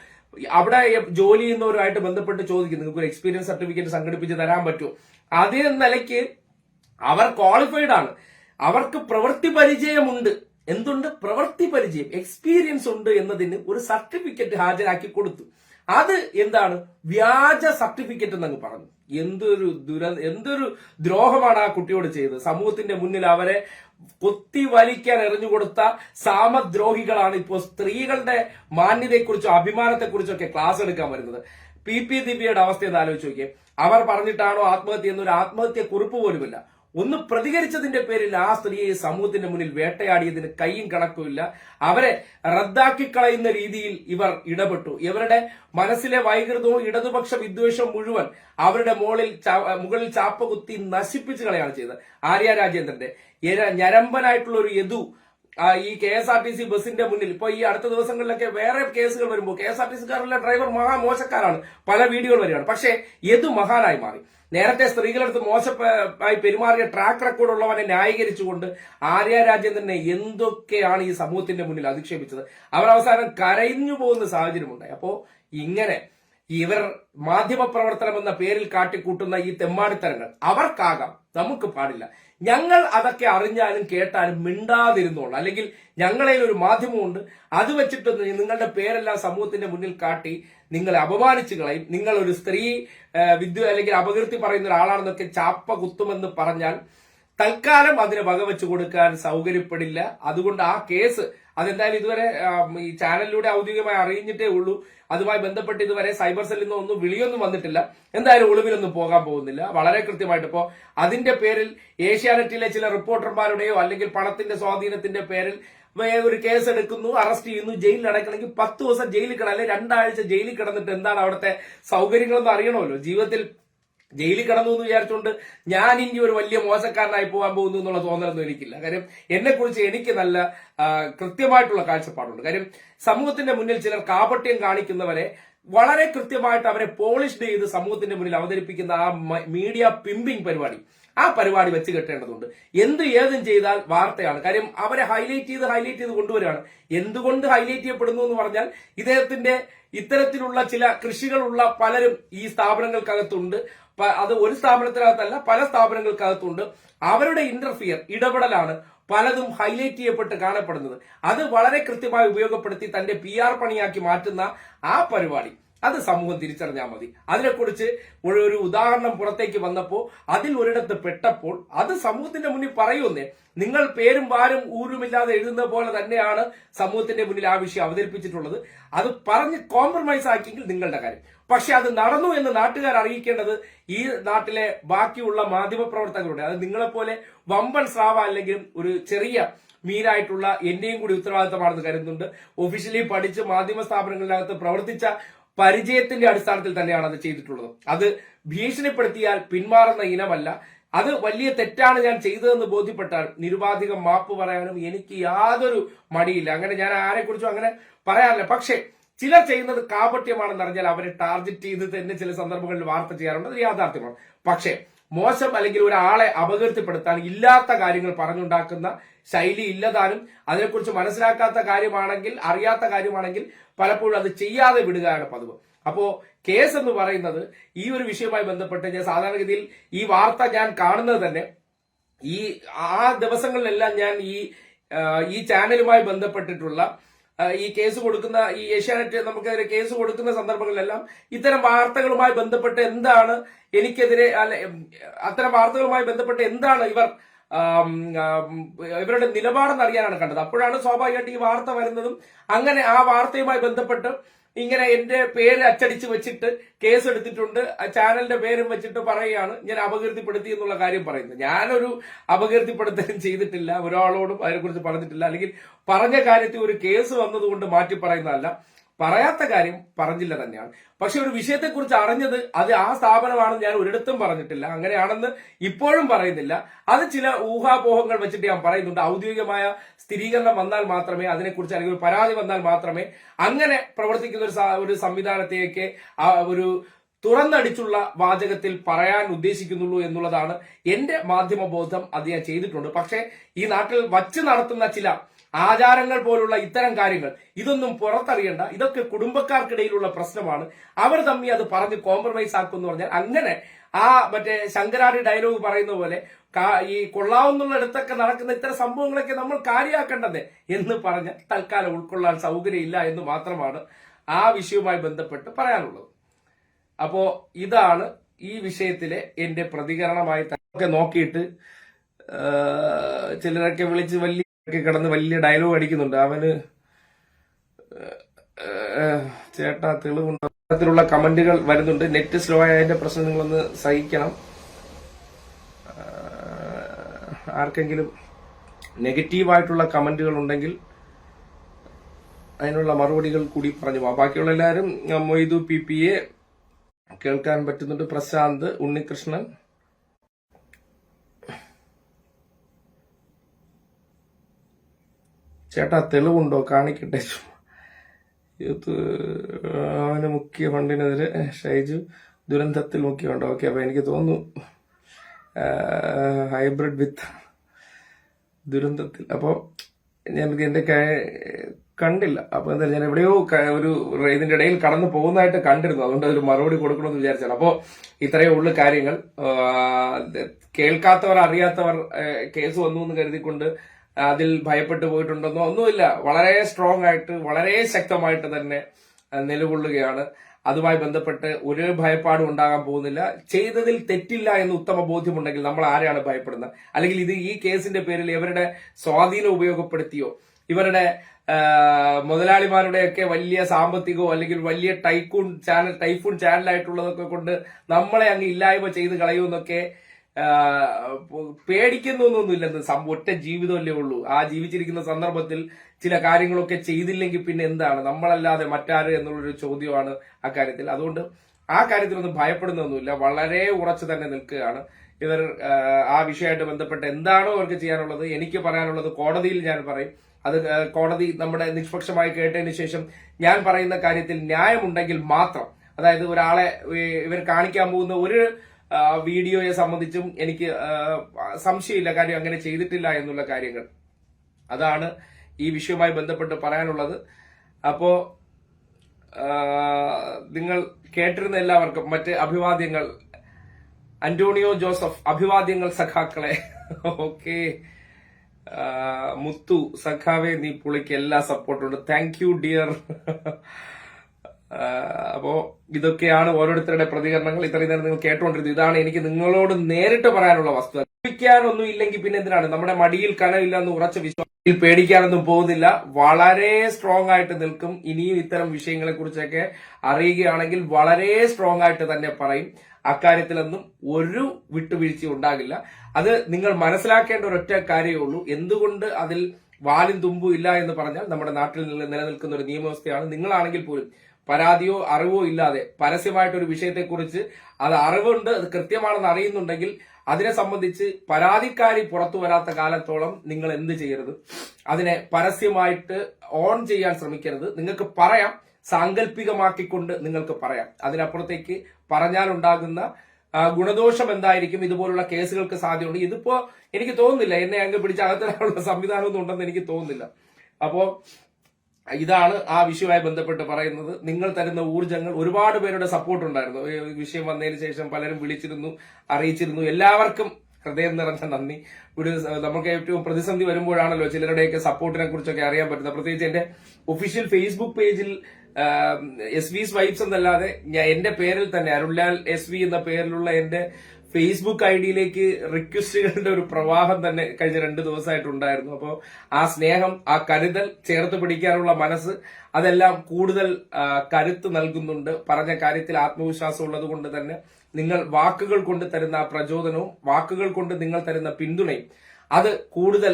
[SPEAKER 1] അവിടെ ജോലി ചെയ്യുന്നവരുമായിട്ട് ബന്ധപ്പെട്ട് ചോദിക്കും നിങ്ങൾക്ക് ഒരു എക്സ്പീരിയൻസ് സർട്ടിഫിക്കറ്റ് സംഘടിപ്പിച്ച് തരാൻ പറ്റുമോ? അതേ നിലയ്ക്ക് അവർ ക്വാളിഫൈഡ് ആണ്. അവർക്ക് പ്രവൃത്തി പരിചയമുണ്ട്. എന്തുണ്ട്? പ്രവൃത്തി പരിചയം എക്സ്പീരിയൻസ് ഉണ്ട് എന്നതിന് ഒരു സർട്ടിഫിക്കറ്റ് ഹാജരാക്കി കൊടുത്തു. അത് എന്താണ്? വ്യാജ സർട്ടിഫിക്കറ്റ് എന്നങ്ങ് പറഞ്ഞു. എന്തൊരു ദുര എന്തൊരു ദ്രോഹമാണ് ആ കുട്ടിയോട് ചെയ്തത്. സമൂഹത്തിന്റെ മുന്നിൽ അവരെ കൊത്തി വലിക്കാൻ എറിഞ്ഞുകൊടുത്ത സാമദ്രോഹികളാണ് ഇപ്പോൾ സ്ത്രീകളുടെ മാന്യതയെക്കുറിച്ചോ അഭിമാനത്തെക്കുറിച്ചൊക്കെ ക്ലാസ് എടുക്കാൻ വരുന്നത്. പി പി ദിവ്യയുടെ അവസ്ഥ എന്ന് ആലോചിച്ച് നോക്കിയേ. അവർ പറഞ്ഞിട്ടാണോ ആത്മഹത്യ എന്നൊരു ആത്മഹത്യ കുറിപ്പ് പോലുമില്ല. ഒന്ന് പ്രതികരിച്ചതിന്റെ പേരിൽ ആ സ്ത്രീയെ സമൂഹത്തിന്റെ മുന്നിൽ വേട്ടയാടിയതിന് കൈയും കണക്കുമില്ല അവരെ റദ്ദാക്കി കളയുന്ന രീതിയിൽ ഇവർ ഇടപെട്ടു. ഇവരുടെ മനസ്സിലെ വൈകൃതവും ഇടതുപക്ഷ വിദ്വേഷവും മുഴുവൻ അവരുടെ മുകളിൽ മുകളിൽ ചാപ്പ കുത്തി നശിപ്പിച്ചു കളയാണ് ചെയ്തത്. ആര്യ രാജേന്ദ്രന്റെ ഞരമ്പനായിട്ടുള്ള ഒരു യദു ഈ K S R T C ബസിന്റെ മുന്നിൽ. ഇപ്പൊ ഈ അടുത്ത ദിവസങ്ങളിലൊക്കെ വേറെ കേസുകൾ വരുമ്പോൾ കെ എസ് ആർ ടി സിക്കാരുടെ ഡ്രൈവർ മഹാമോശക്കാരാണ്. പല വീഡിയോകൾ വരികയാണ്. പക്ഷേ യദു മഹാനായി മാറി. നേരത്തെ സ്ത്രീകളെടുത്ത് മോശമായി പെരുമാറിയ ട്രാക്ക് റെക്കോർഡ് ഉള്ളവനെ ന്യായീകരിച്ചുകൊണ്ട് ആര്യ രാജേന്ദ്രനെ എന്തൊക്കെയാണ് ഈ സമൂഹത്തിന്റെ മുന്നിൽ അധിക്ഷേപിച്ചത്? അവർ അവസാനം കരഞ്ഞു പോകുന്ന സാഹചര്യമുണ്ടായി. അപ്പോ ഇങ്ങനെ ഇവർ മാധ്യമ പ്രവർത്തനം എന്ന പേരിൽ കാട്ടിക്കൂട്ടുന്ന ഈ തെമ്മാടിത്തരങ്ങൾ അവർക്കാകാം. നമുക്ക് പാടില്ല. ഞങ്ങൾ അതൊക്കെ അറിഞ്ഞാലും കേട്ടാലും മിണ്ടാതിരുന്നോളൂ. അല്ലെങ്കിൽ ഞങ്ങളതിൽ ഒരു മാധ്യമമുണ്ട്. അത് വെച്ചിട്ട് നിങ്ങളുടെ പേരെല്ലാം സമൂഹത്തിന്റെ മുന്നിൽ കാട്ടി നിങ്ങളെ അപമാനിച്ചു കളയും. നിങ്ങളൊരു സ്ത്രീ വിദ്യ അല്ലെങ്കിൽ അപകീർത്തി പറയുന്ന ഒരാളാണെന്നൊക്കെ ചാപ്പ കുത്തുമെന്ന് പറഞ്ഞാൽ തൽക്കാലം അതിന് വകവെച്ചു കൊടുക്കാൻ സൗകര്യപ്പെടില്ല. അതുകൊണ്ട് ആ കേസ് അതെന്തായാലും ഇതുവരെ ഈ ചാനലിലൂടെ ഔദ്യോഗികമായി അറിയിച്ചിട്ടേ ഉള്ളൂ. അതുമായി ബന്ധപ്പെട്ട് ഇതുവരെ സൈബർ സെല്ലിൽ നിന്ന് ഒന്നും വിളിയൊന്നും വന്നിട്ടില്ല. എന്തായാലും ഒളിവിലൊന്നും പോകാൻ പോകുന്നില്ല. വളരെ കൃത്യമായിട്ട് ഇപ്പോൾ അതിന്റെ പേരിൽ ഏഷ്യാനെറ്റിലെ ചില റിപ്പോർട്ടർമാരുടെയോ അല്ലെങ്കിൽ പണത്തിന്റെ സ്വാധീനത്തിന്റെ പേരിൽ ഒരു കേസ് എടുക്കുന്നു അറസ്റ്റ് ചെയ്യുന്നു ജയിലിൽ അടയ്ക്കണമെങ്കിൽ പത്ത് ദിവസം ജയിലിൽ കിടണം അല്ലെങ്കിൽ രണ്ടാഴ്ച ജയിലിൽ കിടന്നിട്ട് എന്താണ് അവിടുത്തെ സൗകര്യങ്ങളെന്ന് അറിയണമല്ലോ? ജീവിതത്തിൽ ജയിലിൽ കിടന്നു എന്ന് വിചാരിച്ചുകൊണ്ട് ഞാൻ ഇനി ഒരു വലിയ മോശക്കാരനായി പോകാൻ പോകുന്നു എന്നുള്ള തോന്നലൊന്നും എനിക്കില്ല. കാര്യം എന്നെ കുറിച്ച് എനിക്ക് നല്ല കൃത്യമായിട്ടുള്ള കാഴ്ചപ്പാടുണ്ട്. കാര്യം സമൂഹത്തിന്റെ മുന്നിൽ ചിലർ കാപട്യം കാണിക്കുന്നവരെ വളരെ കൃത്യമായിട്ട് അവരെ പോളിഷ് ചെയ്ത് സമൂഹത്തിന്റെ മുന്നിൽ അവതരിപ്പിക്കുന്ന ആ മീഡിയ പിമ്പിംഗ് പരിപാടി. ആ പരിപാടി വെച്ച് കെട്ടേണ്ടതുണ്ട്. എന്ത് ഏതും ചെയ്താൽ വാർത്തയാണ്. കാര്യം അവരെ ഹൈലൈറ്റ് ചെയ്ത് ഹൈലൈറ്റ് ചെയ്ത് കൊണ്ടുവരികയാണ് എന്തുകൊണ്ട് ഹൈലൈറ്റ് ചെയ്യപ്പെടുന്നു എന്ന് പറഞ്ഞാൽ ഇദ്ദേഹത്തിന്റെ ഇത്തരത്തിലുള്ള ചില കൃഷികളുള്ള പലരും ഈ സ്ഥാപനങ്ങൾക്കകത്തുണ്ട്. അത് ഒരു സ്ഥാപനത്തിനകത്തല്ല പല സ്ഥാപനങ്ങൾക്കകത്തുണ്ട്. അവരുടെ ഇന്റർഫിയർ ഇടപെടലാണ് പലതും ഹൈലൈറ്റ് ചെയ്യപ്പെട്ട് കാണപ്പെടുന്നത്. അത് വളരെ കൃത്യമായി ഉപയോഗപ്പെടുത്തി തന്റെ പി പണിയാക്കി മാറ്റുന്ന ആ പരിപാടി. അത് സമൂഹം തിരിച്ചറിഞ്ഞാൽ മതി. അതിനെക്കുറിച്ച് ഒരു ഉദാഹരണം പുറത്തേക്ക് വന്നപ്പോൾ അതിൽ ഒരിടത്ത് പെട്ടപ്പോൾ അത് സമൂഹത്തിന്റെ മുന്നിൽ പറയുന്നേ നിങ്ങൾ പേരും പാരും ഊരുമില്ലാതെ എഴുതുന്ന പോലെ തന്നെയാണ് സമൂഹത്തിന്റെ മുന്നിൽ ആ വിഷയം അവതരിപ്പിച്ചിട്ടുള്ളത്. അത് പറഞ്ഞ് കോംപ്രമൈസ് ആക്കിയെങ്കിൽ നിങ്ങളുടെ കാര്യം. പക്ഷെ അത് നടന്നു എന്ന് നാട്ടുകാർ അറിയിക്കേണ്ടത് ഈ നാട്ടിലെ ബാക്കിയുള്ള മാധ്യമ പ്രവർത്തകരുടെ അത് നിങ്ങളെപ്പോലെ വമ്പൻ സ്രാവ അല്ലെങ്കിലും ഒരു ചെറിയ മീനായിട്ടുള്ള എന്റെയും കൂടി ഉത്തരവാദിത്തമാണെന്ന് കരുതുന്നുണ്ട്. ഒഫീഷ്യലി പഠിച്ച് മാധ്യമ സ്ഥാപനങ്ങളിനകത്ത് പ്രവർത്തിച്ച പരിചയത്തിന്റെ അടിസ്ഥാനത്തിൽ തന്നെയാണ് അത് ചെയ്തിട്ടുള്ളത്. അത് ഭീഷണിപ്പെടുത്തിയാൽ പിന്മാറുന്ന ഇനമല്ല. അത് വലിയ തെറ്റാണ് ഞാൻ ചെയ്തതെന്ന് ബോധ്യപ്പെട്ടാൽ നിരുപാധികം മാപ്പ് പറയാനും എനിക്ക് യാതൊരു മടിയില്ല. അങ്ങനെ ഞാൻ ആരെക്കുറിച്ചും അങ്ങനെ പറയാറില്ല. പക്ഷേ ചിലർ ചെയ്യുന്നത് കാപട്യമാണെന്ന് അറിഞ്ഞാൽ അവരെ ടാർഗറ്റ് ചെയ്ത് തന്നെ ചില സന്ദർഭങ്ങളിൽ വാർത്ത ചെയ്യാറുണ്ട്. അത് യാഥാർത്ഥ്യമാണ്. പക്ഷേ മോശം അല്ലെങ്കിൽ ഒരാളെ അപകീർത്തിപ്പെടുത്താൻ ഇല്ലാത്ത കാര്യങ്ങൾ പറഞ്ഞുണ്ടാക്കുന്ന ശൈലി ഇല്ലതാനും അതിനെക്കുറിച്ച് മനസ്സിലാക്കാത്ത കാര്യമാണെങ്കിൽ അറിയാത്ത കാര്യമാണെങ്കിൽ പലപ്പോഴും അത് ചെയ്യാതെ വിടുകയാണ് പതിവ്. അപ്പോ കേസ് എന്ന് പറയുന്നത് ഈ ഒരു വിഷയവുമായി ബന്ധപ്പെട്ട് ഞാൻ സാധാരണഗതിയിൽ ഈ വാർത്ത ഞാൻ കാണുന്നത് തന്നെ ഈ ആ ദിവസങ്ങളിലെല്ലാം ഞാൻ ഈ ഈ ചാനലുമായി ബന്ധപ്പെട്ടിട്ടുള്ള ഈ കേസ് കൊടുക്കുന്ന ഈ ഏഷ്യാനെറ്റ് നമുക്കെതിരെ കേസ് കൊടുക്കുന്ന സന്ദർഭങ്ങളിലെല്ലാം ഇത്തരം വാർത്തകളുമായി ബന്ധപ്പെട്ട് എന്താണ് എനിക്കെതിരെ അത്തരം വാർത്തകളുമായി ബന്ധപ്പെട്ട് എന്താണ് ഇവർ ഇവരുടെ നിലപാടെന്ന് അറിയാനാണ് കണ്ടത്. അപ്പോഴാണ് സ്വാഭാവികമായിട്ട് ഈ വാർത്ത വരുന്നതും അങ്ങനെ ആ വാർത്തയുമായി ബന്ധപ്പെട്ട് ഇങ്ങനെ എന്റെ പേര് അച്ചടിച്ച് വെച്ചിട്ട് കേസ് എടുത്തിട്ടുണ്ട് ചാനലിന്റെ പേരും വെച്ചിട്ട് പറയുകയാണ്. ഞാൻ അപകീർത്തിപ്പെടുത്തി എന്നുള്ള കാര്യം പറയുന്നത്. ഞാനൊരു അപകീർത്തിപ്പെടുത്തലും ചെയ്തിട്ടില്ല. ഒരാളോടും അതിനെക്കുറിച്ച് പറഞ്ഞിട്ടില്ല. അല്ലെങ്കിൽ പറഞ്ഞ കാര്യത്തിൽ ഒരു കേസ് വന്നതുകൊണ്ട് മാറ്റി പറയുന്നതല്ല. പറയാത്ത കാര്യം പറഞ്ഞില്ല തന്നെയാണ്. പക്ഷെ ഒരു വിഷയത്തെക്കുറിച്ച് അറിഞ്ഞത് അത് ആ സ്ഥാപനമാണെന്ന് ഞാൻ ഒരിടത്തും പറഞ്ഞിട്ടില്ല. അങ്ങനെയാണെന്ന് ഇപ്പോഴും പറയുന്നില്ല. അത് ചില ഊഹാപോഹങ്ങൾ വെച്ചിട്ട് ഞാൻ പറയുന്നുണ്ട്. ഔദ്യോഗികമായ സ്ഥിരീകരണം വന്നാൽ മാത്രമേ അതിനെക്കുറിച്ച് അല്ലെങ്കിൽ ഒരു പരാതി വന്നാൽ മാത്രമേ അങ്ങനെ പ്രവർത്തിക്കുന്ന ഒരു ഒരു സംവിധാനത്തെയൊക്കെ ഒരു തുറന്നടിച്ചുള്ള വാചകത്തിൽ പറയാൻ ഉദ്ദേശിക്കുന്നുള്ളൂ എന്നുള്ളതാണ് എന്റെ മാധ്യമബോധം അത് ഞാൻ ചെയ്തിട്ടുണ്ട്. പക്ഷേ ഈ നാട്ടിൽ വച്ച് നടത്തുന്ന ചില ആചാരങ്ങൾ പോലുള്ള ഇത്തരം കാര്യങ്ങൾ. ഇതൊന്നും പുറത്തറിയണ്ട. ഇതൊക്കെ കുടുംബക്കാർക്കിടയിലുള്ള പ്രശ്നമാണ്. അവർ തമ്മിൽ അത് പറഞ്ഞ് കോംപ്രമൈസ് ആക്കും എന്ന് പറഞ്ഞാൽ അങ്ങനെ ആ മറ്റേ ശങ്കരാടി ഡയലോഗ് പറയുന്ന പോലെ ഈ കൊള്ളാവുന്നുള്ളിടത്തൊക്കെ നടക്കുന്ന ഇത്തരം സംഭവങ്ങളൊക്കെ നമ്മൾ കാര്യമാക്കേണ്ടത് എന്ന് പറഞ്ഞ് തൽക്കാലം ഉൾക്കൊള്ളാൻ സൗകര്യമില്ല എന്ന് മാത്രമാണ് ആ വിഷയവുമായി ബന്ധപ്പെട്ട് പറയാനുള്ളത്. അപ്പോ ഇതാണ് ഈ വിഷയത്തിലെ എന്റെ പ്രതികരണമായി ഒക്കെ നോക്കിയിട്ട് ചിലരൊക്കെ വിളിച്ച് വലിയ ഒക്കെ കിടന്ന് വലിയ ഡയലോഗ് അടിക്കുന്നുണ്ട്. അവന് ചേട്ടാ തെളിവുണ്ട്. തരത്തിലുള്ള കമന്റുകൾ വരുന്നുണ്ട്. നെറ്റ് സ്ലോ ആയതിന്റെ പ്രശ്നം നിങ്ങളൊന്ന് സഹിക്കണം. ആർക്കെങ്കിലും നെഗറ്റീവായിട്ടുള്ള കമന്റുകൾ ഉണ്ടെങ്കിൽ അതിനുള്ള മറുപടികൾ കൂടി പറഞ്ഞു പോവാം ബാക്കിയുള്ള എല്ലാവരും മൊയ്തു പി പി എ കേൾക്കാൻ പറ്റുന്നുണ്ട്. പ്രശാന്ത് ഉണ്ണികൃഷ്ണൻ. ചേട്ടാ തെളിവുണ്ടോ? കാണിക്കട്ടെ. യൂത്ത് അവന് മുഖ്യ ഫണ്ടിനെതിരെ ഷൈജു ദുരന്തത്തിൽ മുഖ്യ ഫണ്ട്. ഓക്കെ അപ്പൊ എനിക്ക് തോന്നുന്നു ഹൈബ്രിഡ് വിത്ത് ദുരന്തത്തിൽ. അപ്പോൾ ഞാൻ എന്റെ കണ്ടില്ല. അപ്പൊ എന്താ ഞാൻ എവിടെയോ ഒരു ഇതിന്റെ ഇടയിൽ കടന്നു പോകുന്നതായിട്ട് കണ്ടിരുന്നു. അതുകൊണ്ട് ഒരു മറുപടി കൊടുക്കണമെന്ന് വിചാരിച്ചാണ്. അപ്പോ ഇത്രയേ ഉള്ളു കാര്യങ്ങൾ. കേൾക്കാത്തവർ അറിയാത്തവർ കേസ് വന്നു എന്ന് കരുതിക്കൊണ്ട് അതിൽ ഭയപ്പെട്ടു പോയിട്ടുണ്ടെന്നോ ഒന്നുമില്ല. വളരെ സ്ട്രോങ് ആയിട്ട് വളരെ ശക്തമായിട്ട് തന്നെ നിലകൊള്ളുകയാണ്. അതുമായി ബന്ധപ്പെട്ട് ഒരു ഭയപ്പാടും ഉണ്ടാകാൻ പോകുന്നില്ല. ചെയ്തതിൽ തെറ്റില്ല എന്ന് ഉത്തമ ബോധ്യമുണ്ടെങ്കിൽ നമ്മൾ ആരെയാണ് ഭയപ്പെടുന്നത്? അല്ലെങ്കിൽ ഇത് ഈ കേസിന്റെ പേരിൽ ഇവരുടെ സ്വാധീനം ഉപയോഗപ്പെടുത്തിയോ? ഇവരുടെ മുതലാളിമാരുടെയൊക്കെ വലിയ സാമ്പത്തികമോ അല്ലെങ്കിൽ വലിയ ടൈക്കൂൺ ചാനൽ ടൈഫൂൺ ചാനലായിട്ടുള്ളതൊക്കെ കൊണ്ട് നമ്മളെ അങ്ങ് ഇല്ലായ്മ ചെയ്ത് കളയുമെന്നൊക്കെ പേടിക്കുന്നൊന്നുമില്ലെന്ന് സം- ഒറ്റ ജീവിതമല്ലേ ഉള്ളൂ. ആ ജീവിച്ചിരിക്കുന്ന സന്ദർഭത്തിൽ ചില കാര്യങ്ങളൊക്കെ ചെയ്തില്ലെങ്കിൽ പിന്നെ എന്താണ്? നമ്മളല്ലാതെ മറ്റാര് എന്നുള്ളൊരു ചോദ്യമാണ് അക്കാര്യത്തിൽ. അതുകൊണ്ട് ആ കാര്യത്തിലൊന്നും ഭയപ്പെടുന്നൊന്നുമില്ല. വളരെ ഉറച്ചു തന്നെ നിൽക്കുകയാണ്. ഇവർ ആ, വിഷയമായിട്ട് ബന്ധപ്പെട്ട് എന്താണോ അവർക്ക് ചെയ്യാനുള്ളത് എനിക്ക് പറയാനുള്ളത് കോടതിയിൽ ഞാൻ പറയും. അത് കോടതി നമ്മുടെ നിഷ്പക്ഷമായി കേട്ടതിന് ശേഷം ഞാൻ പറയുന്ന കാര്യത്തിൽ ന്യായമുണ്ടെങ്കിൽ മാത്രം അതായത് ഒരാളെ ഇവർ കാണിക്കാൻ പോകുന്ന ഒരു വീഡിയോയെ സംബന്ധിച്ചും എനിക്ക് സംശയമില്ല. കാര്യം അങ്ങനെ ചെയ്തിട്ടില്ല എന്നുള്ള കാര്യങ്ങൾ. അതാണ് ഈ വിഷയവുമായി ബന്ധപ്പെട്ട് പറയാനുള്ളത്. അപ്പോ നിങ്ങൾ കേട്ടിരുന്ന എല്ലാവർക്കും മറ്റ് അഭിവാദ്യങ്ങൾ. അന്റോണിയോ ജോസഫ് അഭിവാദ്യങ്ങൾ സഖാക്കളെ. ഓക്കെ. മുത്തു സഖാവെ നീ പുളിക്ക് എല്ലാ സപ്പോർട്ടും ഉണ്ട്. താങ്ക് യു ഡിയർ അപ്പോ ഇതൊക്കെയാണ് ഓരോരുത്തരുടെ പ്രതികരണങ്ങൾ. ഇത്രയും നേരം നിങ്ങൾ കേട്ടുകൊണ്ടിരുന്നത്. ഇതാണ് എനിക്ക് നിങ്ങളോട് നേരിട്ട് പറയാനുള്ള വസ്തുത. പേടിക്കാനൊന്നും ഇല്ലെങ്കിൽ പിന്നെ എന്തിനാണ്? നമ്മുടെ മടിയിൽ കനവില്ല എന്ന് ഉറച്ച വിശ്വാസത്തിൽ പേടിക്കാനൊന്നും പോകുന്നില്ല. വളരെ സ്ട്രോങ് ആയിട്ട് നിൽക്കും. ഇനിയും ഇത്തരം വിഷയങ്ങളെ കുറിച്ചൊക്കെ അറിയുകയാണെങ്കിൽ വളരെ സ്ട്രോങ് ആയിട്ട് തന്നെ പറയും. അക്കാര്യത്തിലൊന്നും ഒരു വിട്ടുവീഴ്ച ഉണ്ടാകില്ല. അത് നിങ്ങൾ മനസ്സിലാക്കേണ്ട ഒരൊറ്റ കാര്യമേ ഉള്ളൂ. എന്തുകൊണ്ട് അതിൽ വാലും തുമ്പും ഇല്ല എന്ന് പറഞ്ഞാൽ നമ്മുടെ നാട്ടിൽ നിലനിൽക്കുന്ന ഒരു നിയമവ്യവസ്ഥയാണ്. നിങ്ങളാണെങ്കിൽ പോലും പരാതിയോ അറിവോ ഇല്ലാതെ പരസ്യമായിട്ട് ഒരു വിഷയത്തെക്കുറിച്ച് അത് അറിവുണ്ട് അത് കൃത്യമാണെന്ന് അറിയുന്നുണ്ടെങ്കിൽ അതിനെ സംബന്ധിച്ച് പരാതിക്കാരി പുറത്തു വരാത്ത കാലത്തോളം നിങ്ങൾ എന്ത് ചെയ്യരുത്? അതിനെ പരസ്യമായിട്ട് ഓൺ ചെയ്യാൻ ശ്രമിക്കരുത്. നിങ്ങൾക്ക് പറയാം സാങ്കല്പികമാക്കിക്കൊണ്ട് നിങ്ങൾക്ക് പറയാം. അതിനപ്പുറത്തേക്ക് പറഞ്ഞാലുണ്ടാകുന്ന ഗുണദോഷം എന്തായിരിക്കും? ഇതുപോലുള്ള കേസുകൾക്ക് സാധ്യതയുണ്ട്. ഇതിപ്പോ എനിക്ക് തോന്നുന്നില്ല. എന്നെ അങ്ങ് പിടിച്ച് അകത്തിടാനുള്ള സംവിധാനമൊന്നും ഉണ്ടെന്ന് എനിക്ക് തോന്നുന്നില്ല. അപ്പോ ഇതാണ് ആ വിഷയവുമായി ബന്ധപ്പെട്ട് പറയുന്നത്. നിങ്ങൾ തരുന്ന ഊർജങ്ങൾ ഒരുപാട് പേരുടെ സപ്പോർട്ട് ഉണ്ടായിരുന്നു. വിഷയം വന്നതിന് ശേഷം പലരും വിളിച്ചിരുന്നു അറിയിച്ചിരുന്നു. എല്ലാവർക്കും ഹൃദയം നിറഞ്ഞ നന്ദി. ഒരു നമുക്ക് ഏറ്റവും പ്രതിസന്ധി വരുമ്പോഴാണല്ലോ ചിലരുടെയൊക്കെ സപ്പോർട്ടിനെ കുറിച്ചൊക്കെ അറിയാൻ പറ്റുന്നത്. പ്രത്യേകിച്ച് എന്റെ ഒഫീഷ്യൽ ഫേസ്ബുക്ക് പേജിൽ എസ് വി വൈബ്സ് എന്നല്ലാതെ ഞാൻ എന്റെ പേരിൽ തന്നെ അരുൺലാൽ എസ് വി എന്ന പേരിലുള്ള എന്റെ ഫേസ്ബുക്ക് ഐ ഡിയിലേക്ക് റിക്വസ്റ്റുകളുടെ ഒരു പ്രവാഹം തന്നെ കഴിഞ്ഞ രണ്ട് ദിവസമായിട്ടുണ്ടായിരുന്നു. അപ്പോൾ ആ സ്നേഹം ആ കരുതൽ ചേർത്ത് പിടിക്കാനുള്ള മനസ്സ് അതെല്ലാം കൂടുതൽ കരുത്ത് നൽകുന്നുണ്ട്. പറഞ്ഞ കാര്യത്തിൽ ആത്മവിശ്വാസം ഉള്ളത് കൊണ്ട് തന്നെ നിങ്ങൾ വാക്കുകൾ കൊണ്ട് തരുന്ന പ്രചോദനവും വാക്കുകൾ കൊണ്ട് നിങ്ങൾ തരുന്ന പിന്തുണയും അത് കൂടുതൽ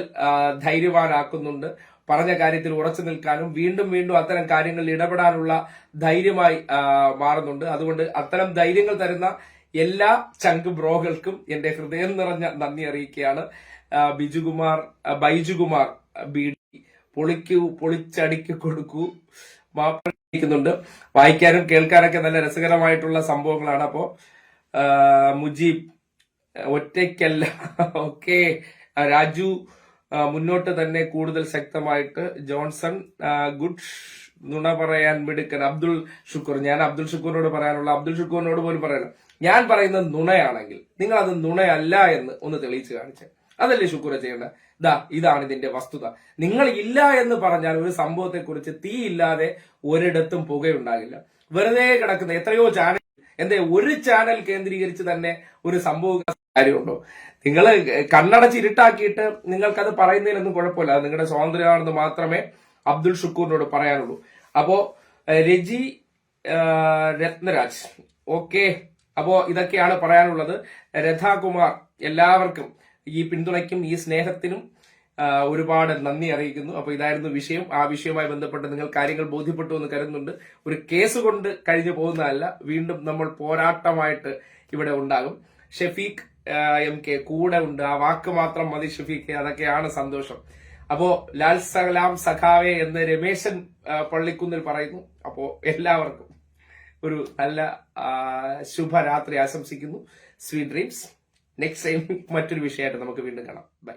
[SPEAKER 1] ധൈര്യവാനാക്കുന്നുണ്ട്. പറഞ്ഞ കാര്യത്തിൽ ഉറച്ചു നിൽക്കാനും വീണ്ടും വീണ്ടും അത്തരം കാര്യങ്ങളിൽ ഇടപെടാനുള്ള ധൈര്യമായി മാറുന്നുണ്ട്. അതുകൊണ്ട് അത്തരം ധൈര്യങ്ങൾ തരുന്ന എല്ലാ ചങ്ക് ബ്രോകൾക്കും എന്റെ ഹൃദയം നിറഞ്ഞ നന്ദി അറിയിക്കുകയാണ്. ബിജുകുമാർ ബൈജുകുമാർ ബി ഡി പൊളിക്കൂ പൊളിച്ചടിക്ക് കൊടുക്കൂ. മാപ്പിക്കുന്നുണ്ട് വായിക്കാനും കേൾക്കാനൊക്കെ നല്ല രസകരമായിട്ടുള്ള സംഭവങ്ങളാണ്. അപ്പോ മുജീബ് ഒറ്റയ്ക്കല്ല. ഓക്കെ. രാജു മുന്നോട്ട് തന്നെ കൂടുതൽ ശക്തമായിട്ട്. ജോൺസൺ ഗുഡ് നുണ പറയാൻ മിടുക്കൻ. അബ്ദുൾ ഷുക്കൂർ. ഞാൻ അബ്ദുൾ ഷുക്കൂറിനോട് പറയാനുള്ള അബ്ദുൾ ഷുക്കൂറിനോട് പോലും പറയണം. ഞാൻ പറയുന്നത് നുണയാണെങ്കിൽ നിങ്ങൾ അത് നുണയല്ല എന്ന് ഒന്ന് തെളിയിച്ച് കാണിച്ചേ. അതല്ലേ ശുക്ര ചെയ്യേണ്ട ദാ ഇതാണ് ഇതിന്റെ വസ്തുത. നിങ്ങൾ ഇല്ല എന്ന് പറഞ്ഞാൽ ഒരു സംഭവത്തെ കുറിച്ച് തീ ഇല്ലാതെ ഒരിടത്തും പുകയുണ്ടാകില്ല. വെറുതെ കിടക്കുന്ന എത്രയോ ചാനൽ എന്തേ ഒരു ചാനൽ കേന്ദ്രീകരിച്ച് തന്നെ ഒരു സംഭവ കാര്യമുണ്ടോ? നിങ്ങൾ കണ്ണടച്ച് ഇരുട്ടാക്കിയിട്ട് നിങ്ങൾക്കത് പറയുന്നതിലൊന്നും കുഴപ്പമില്ല. അത് നിങ്ങളുടെ സ്വാതന്ത്ര്യമാണെന്ന് മാത്രമേ അബ്ദുൾ ഷുക്കൂറിനോട് പറയാനുള്ളൂ. അപ്പോ രജി രത്നരാജ്. ഓക്കെ. അപ്പോ ഇതൊക്കെയാണ് പറയാനുള്ളത്. രഥാകുമാർ എല്ലാവർക്കും ഈ പിന്തുണയ്ക്കും ഈ സ്നേഹത്തിനും ഒരുപാട് നന്ദി അറിയിക്കുന്നു. അപ്പൊ ഇതായിരുന്നു വിഷയം. ആ വിഷയവുമായി ബന്ധപ്പെട്ട് നിങ്ങൾ കാര്യങ്ങൾ ബോധ്യപ്പെട്ടു എന്ന് കരുതുന്നുണ്ട്. ഒരു കേസ് കൊണ്ട് കഴിഞ്ഞു പോകുന്നതല്ല വീണ്ടും നമ്മൾ പോരാട്ടമായിട്ട് ഇവിടെ ഉണ്ടാകും. ഷെഫീഖ് എം കെ കൂടെ ഉണ്ട്. ആ വാക്ക് മാത്രം മതി ഷെഫീഖ് അതൊക്കെയാണ് സന്തോഷം. അപ്പോ ലാൽ സലാം സഖാവെ എന്ന് രമേശൻ പള്ളിക്കുന്നിൽ പറയുന്നു. അപ്പോ എല്ലാവർക്കും ഒരു നല്ല ശുഭരാത്രി ആശംസിക്കുന്നു. സ്വീറ്റ് ഡ്രീംസ് നെക്സ്റ്റ് ടൈം മറ്റൊരു വിഷയമായിട്ട് നമുക്ക് വീണ്ടും കാണാം. ബൈ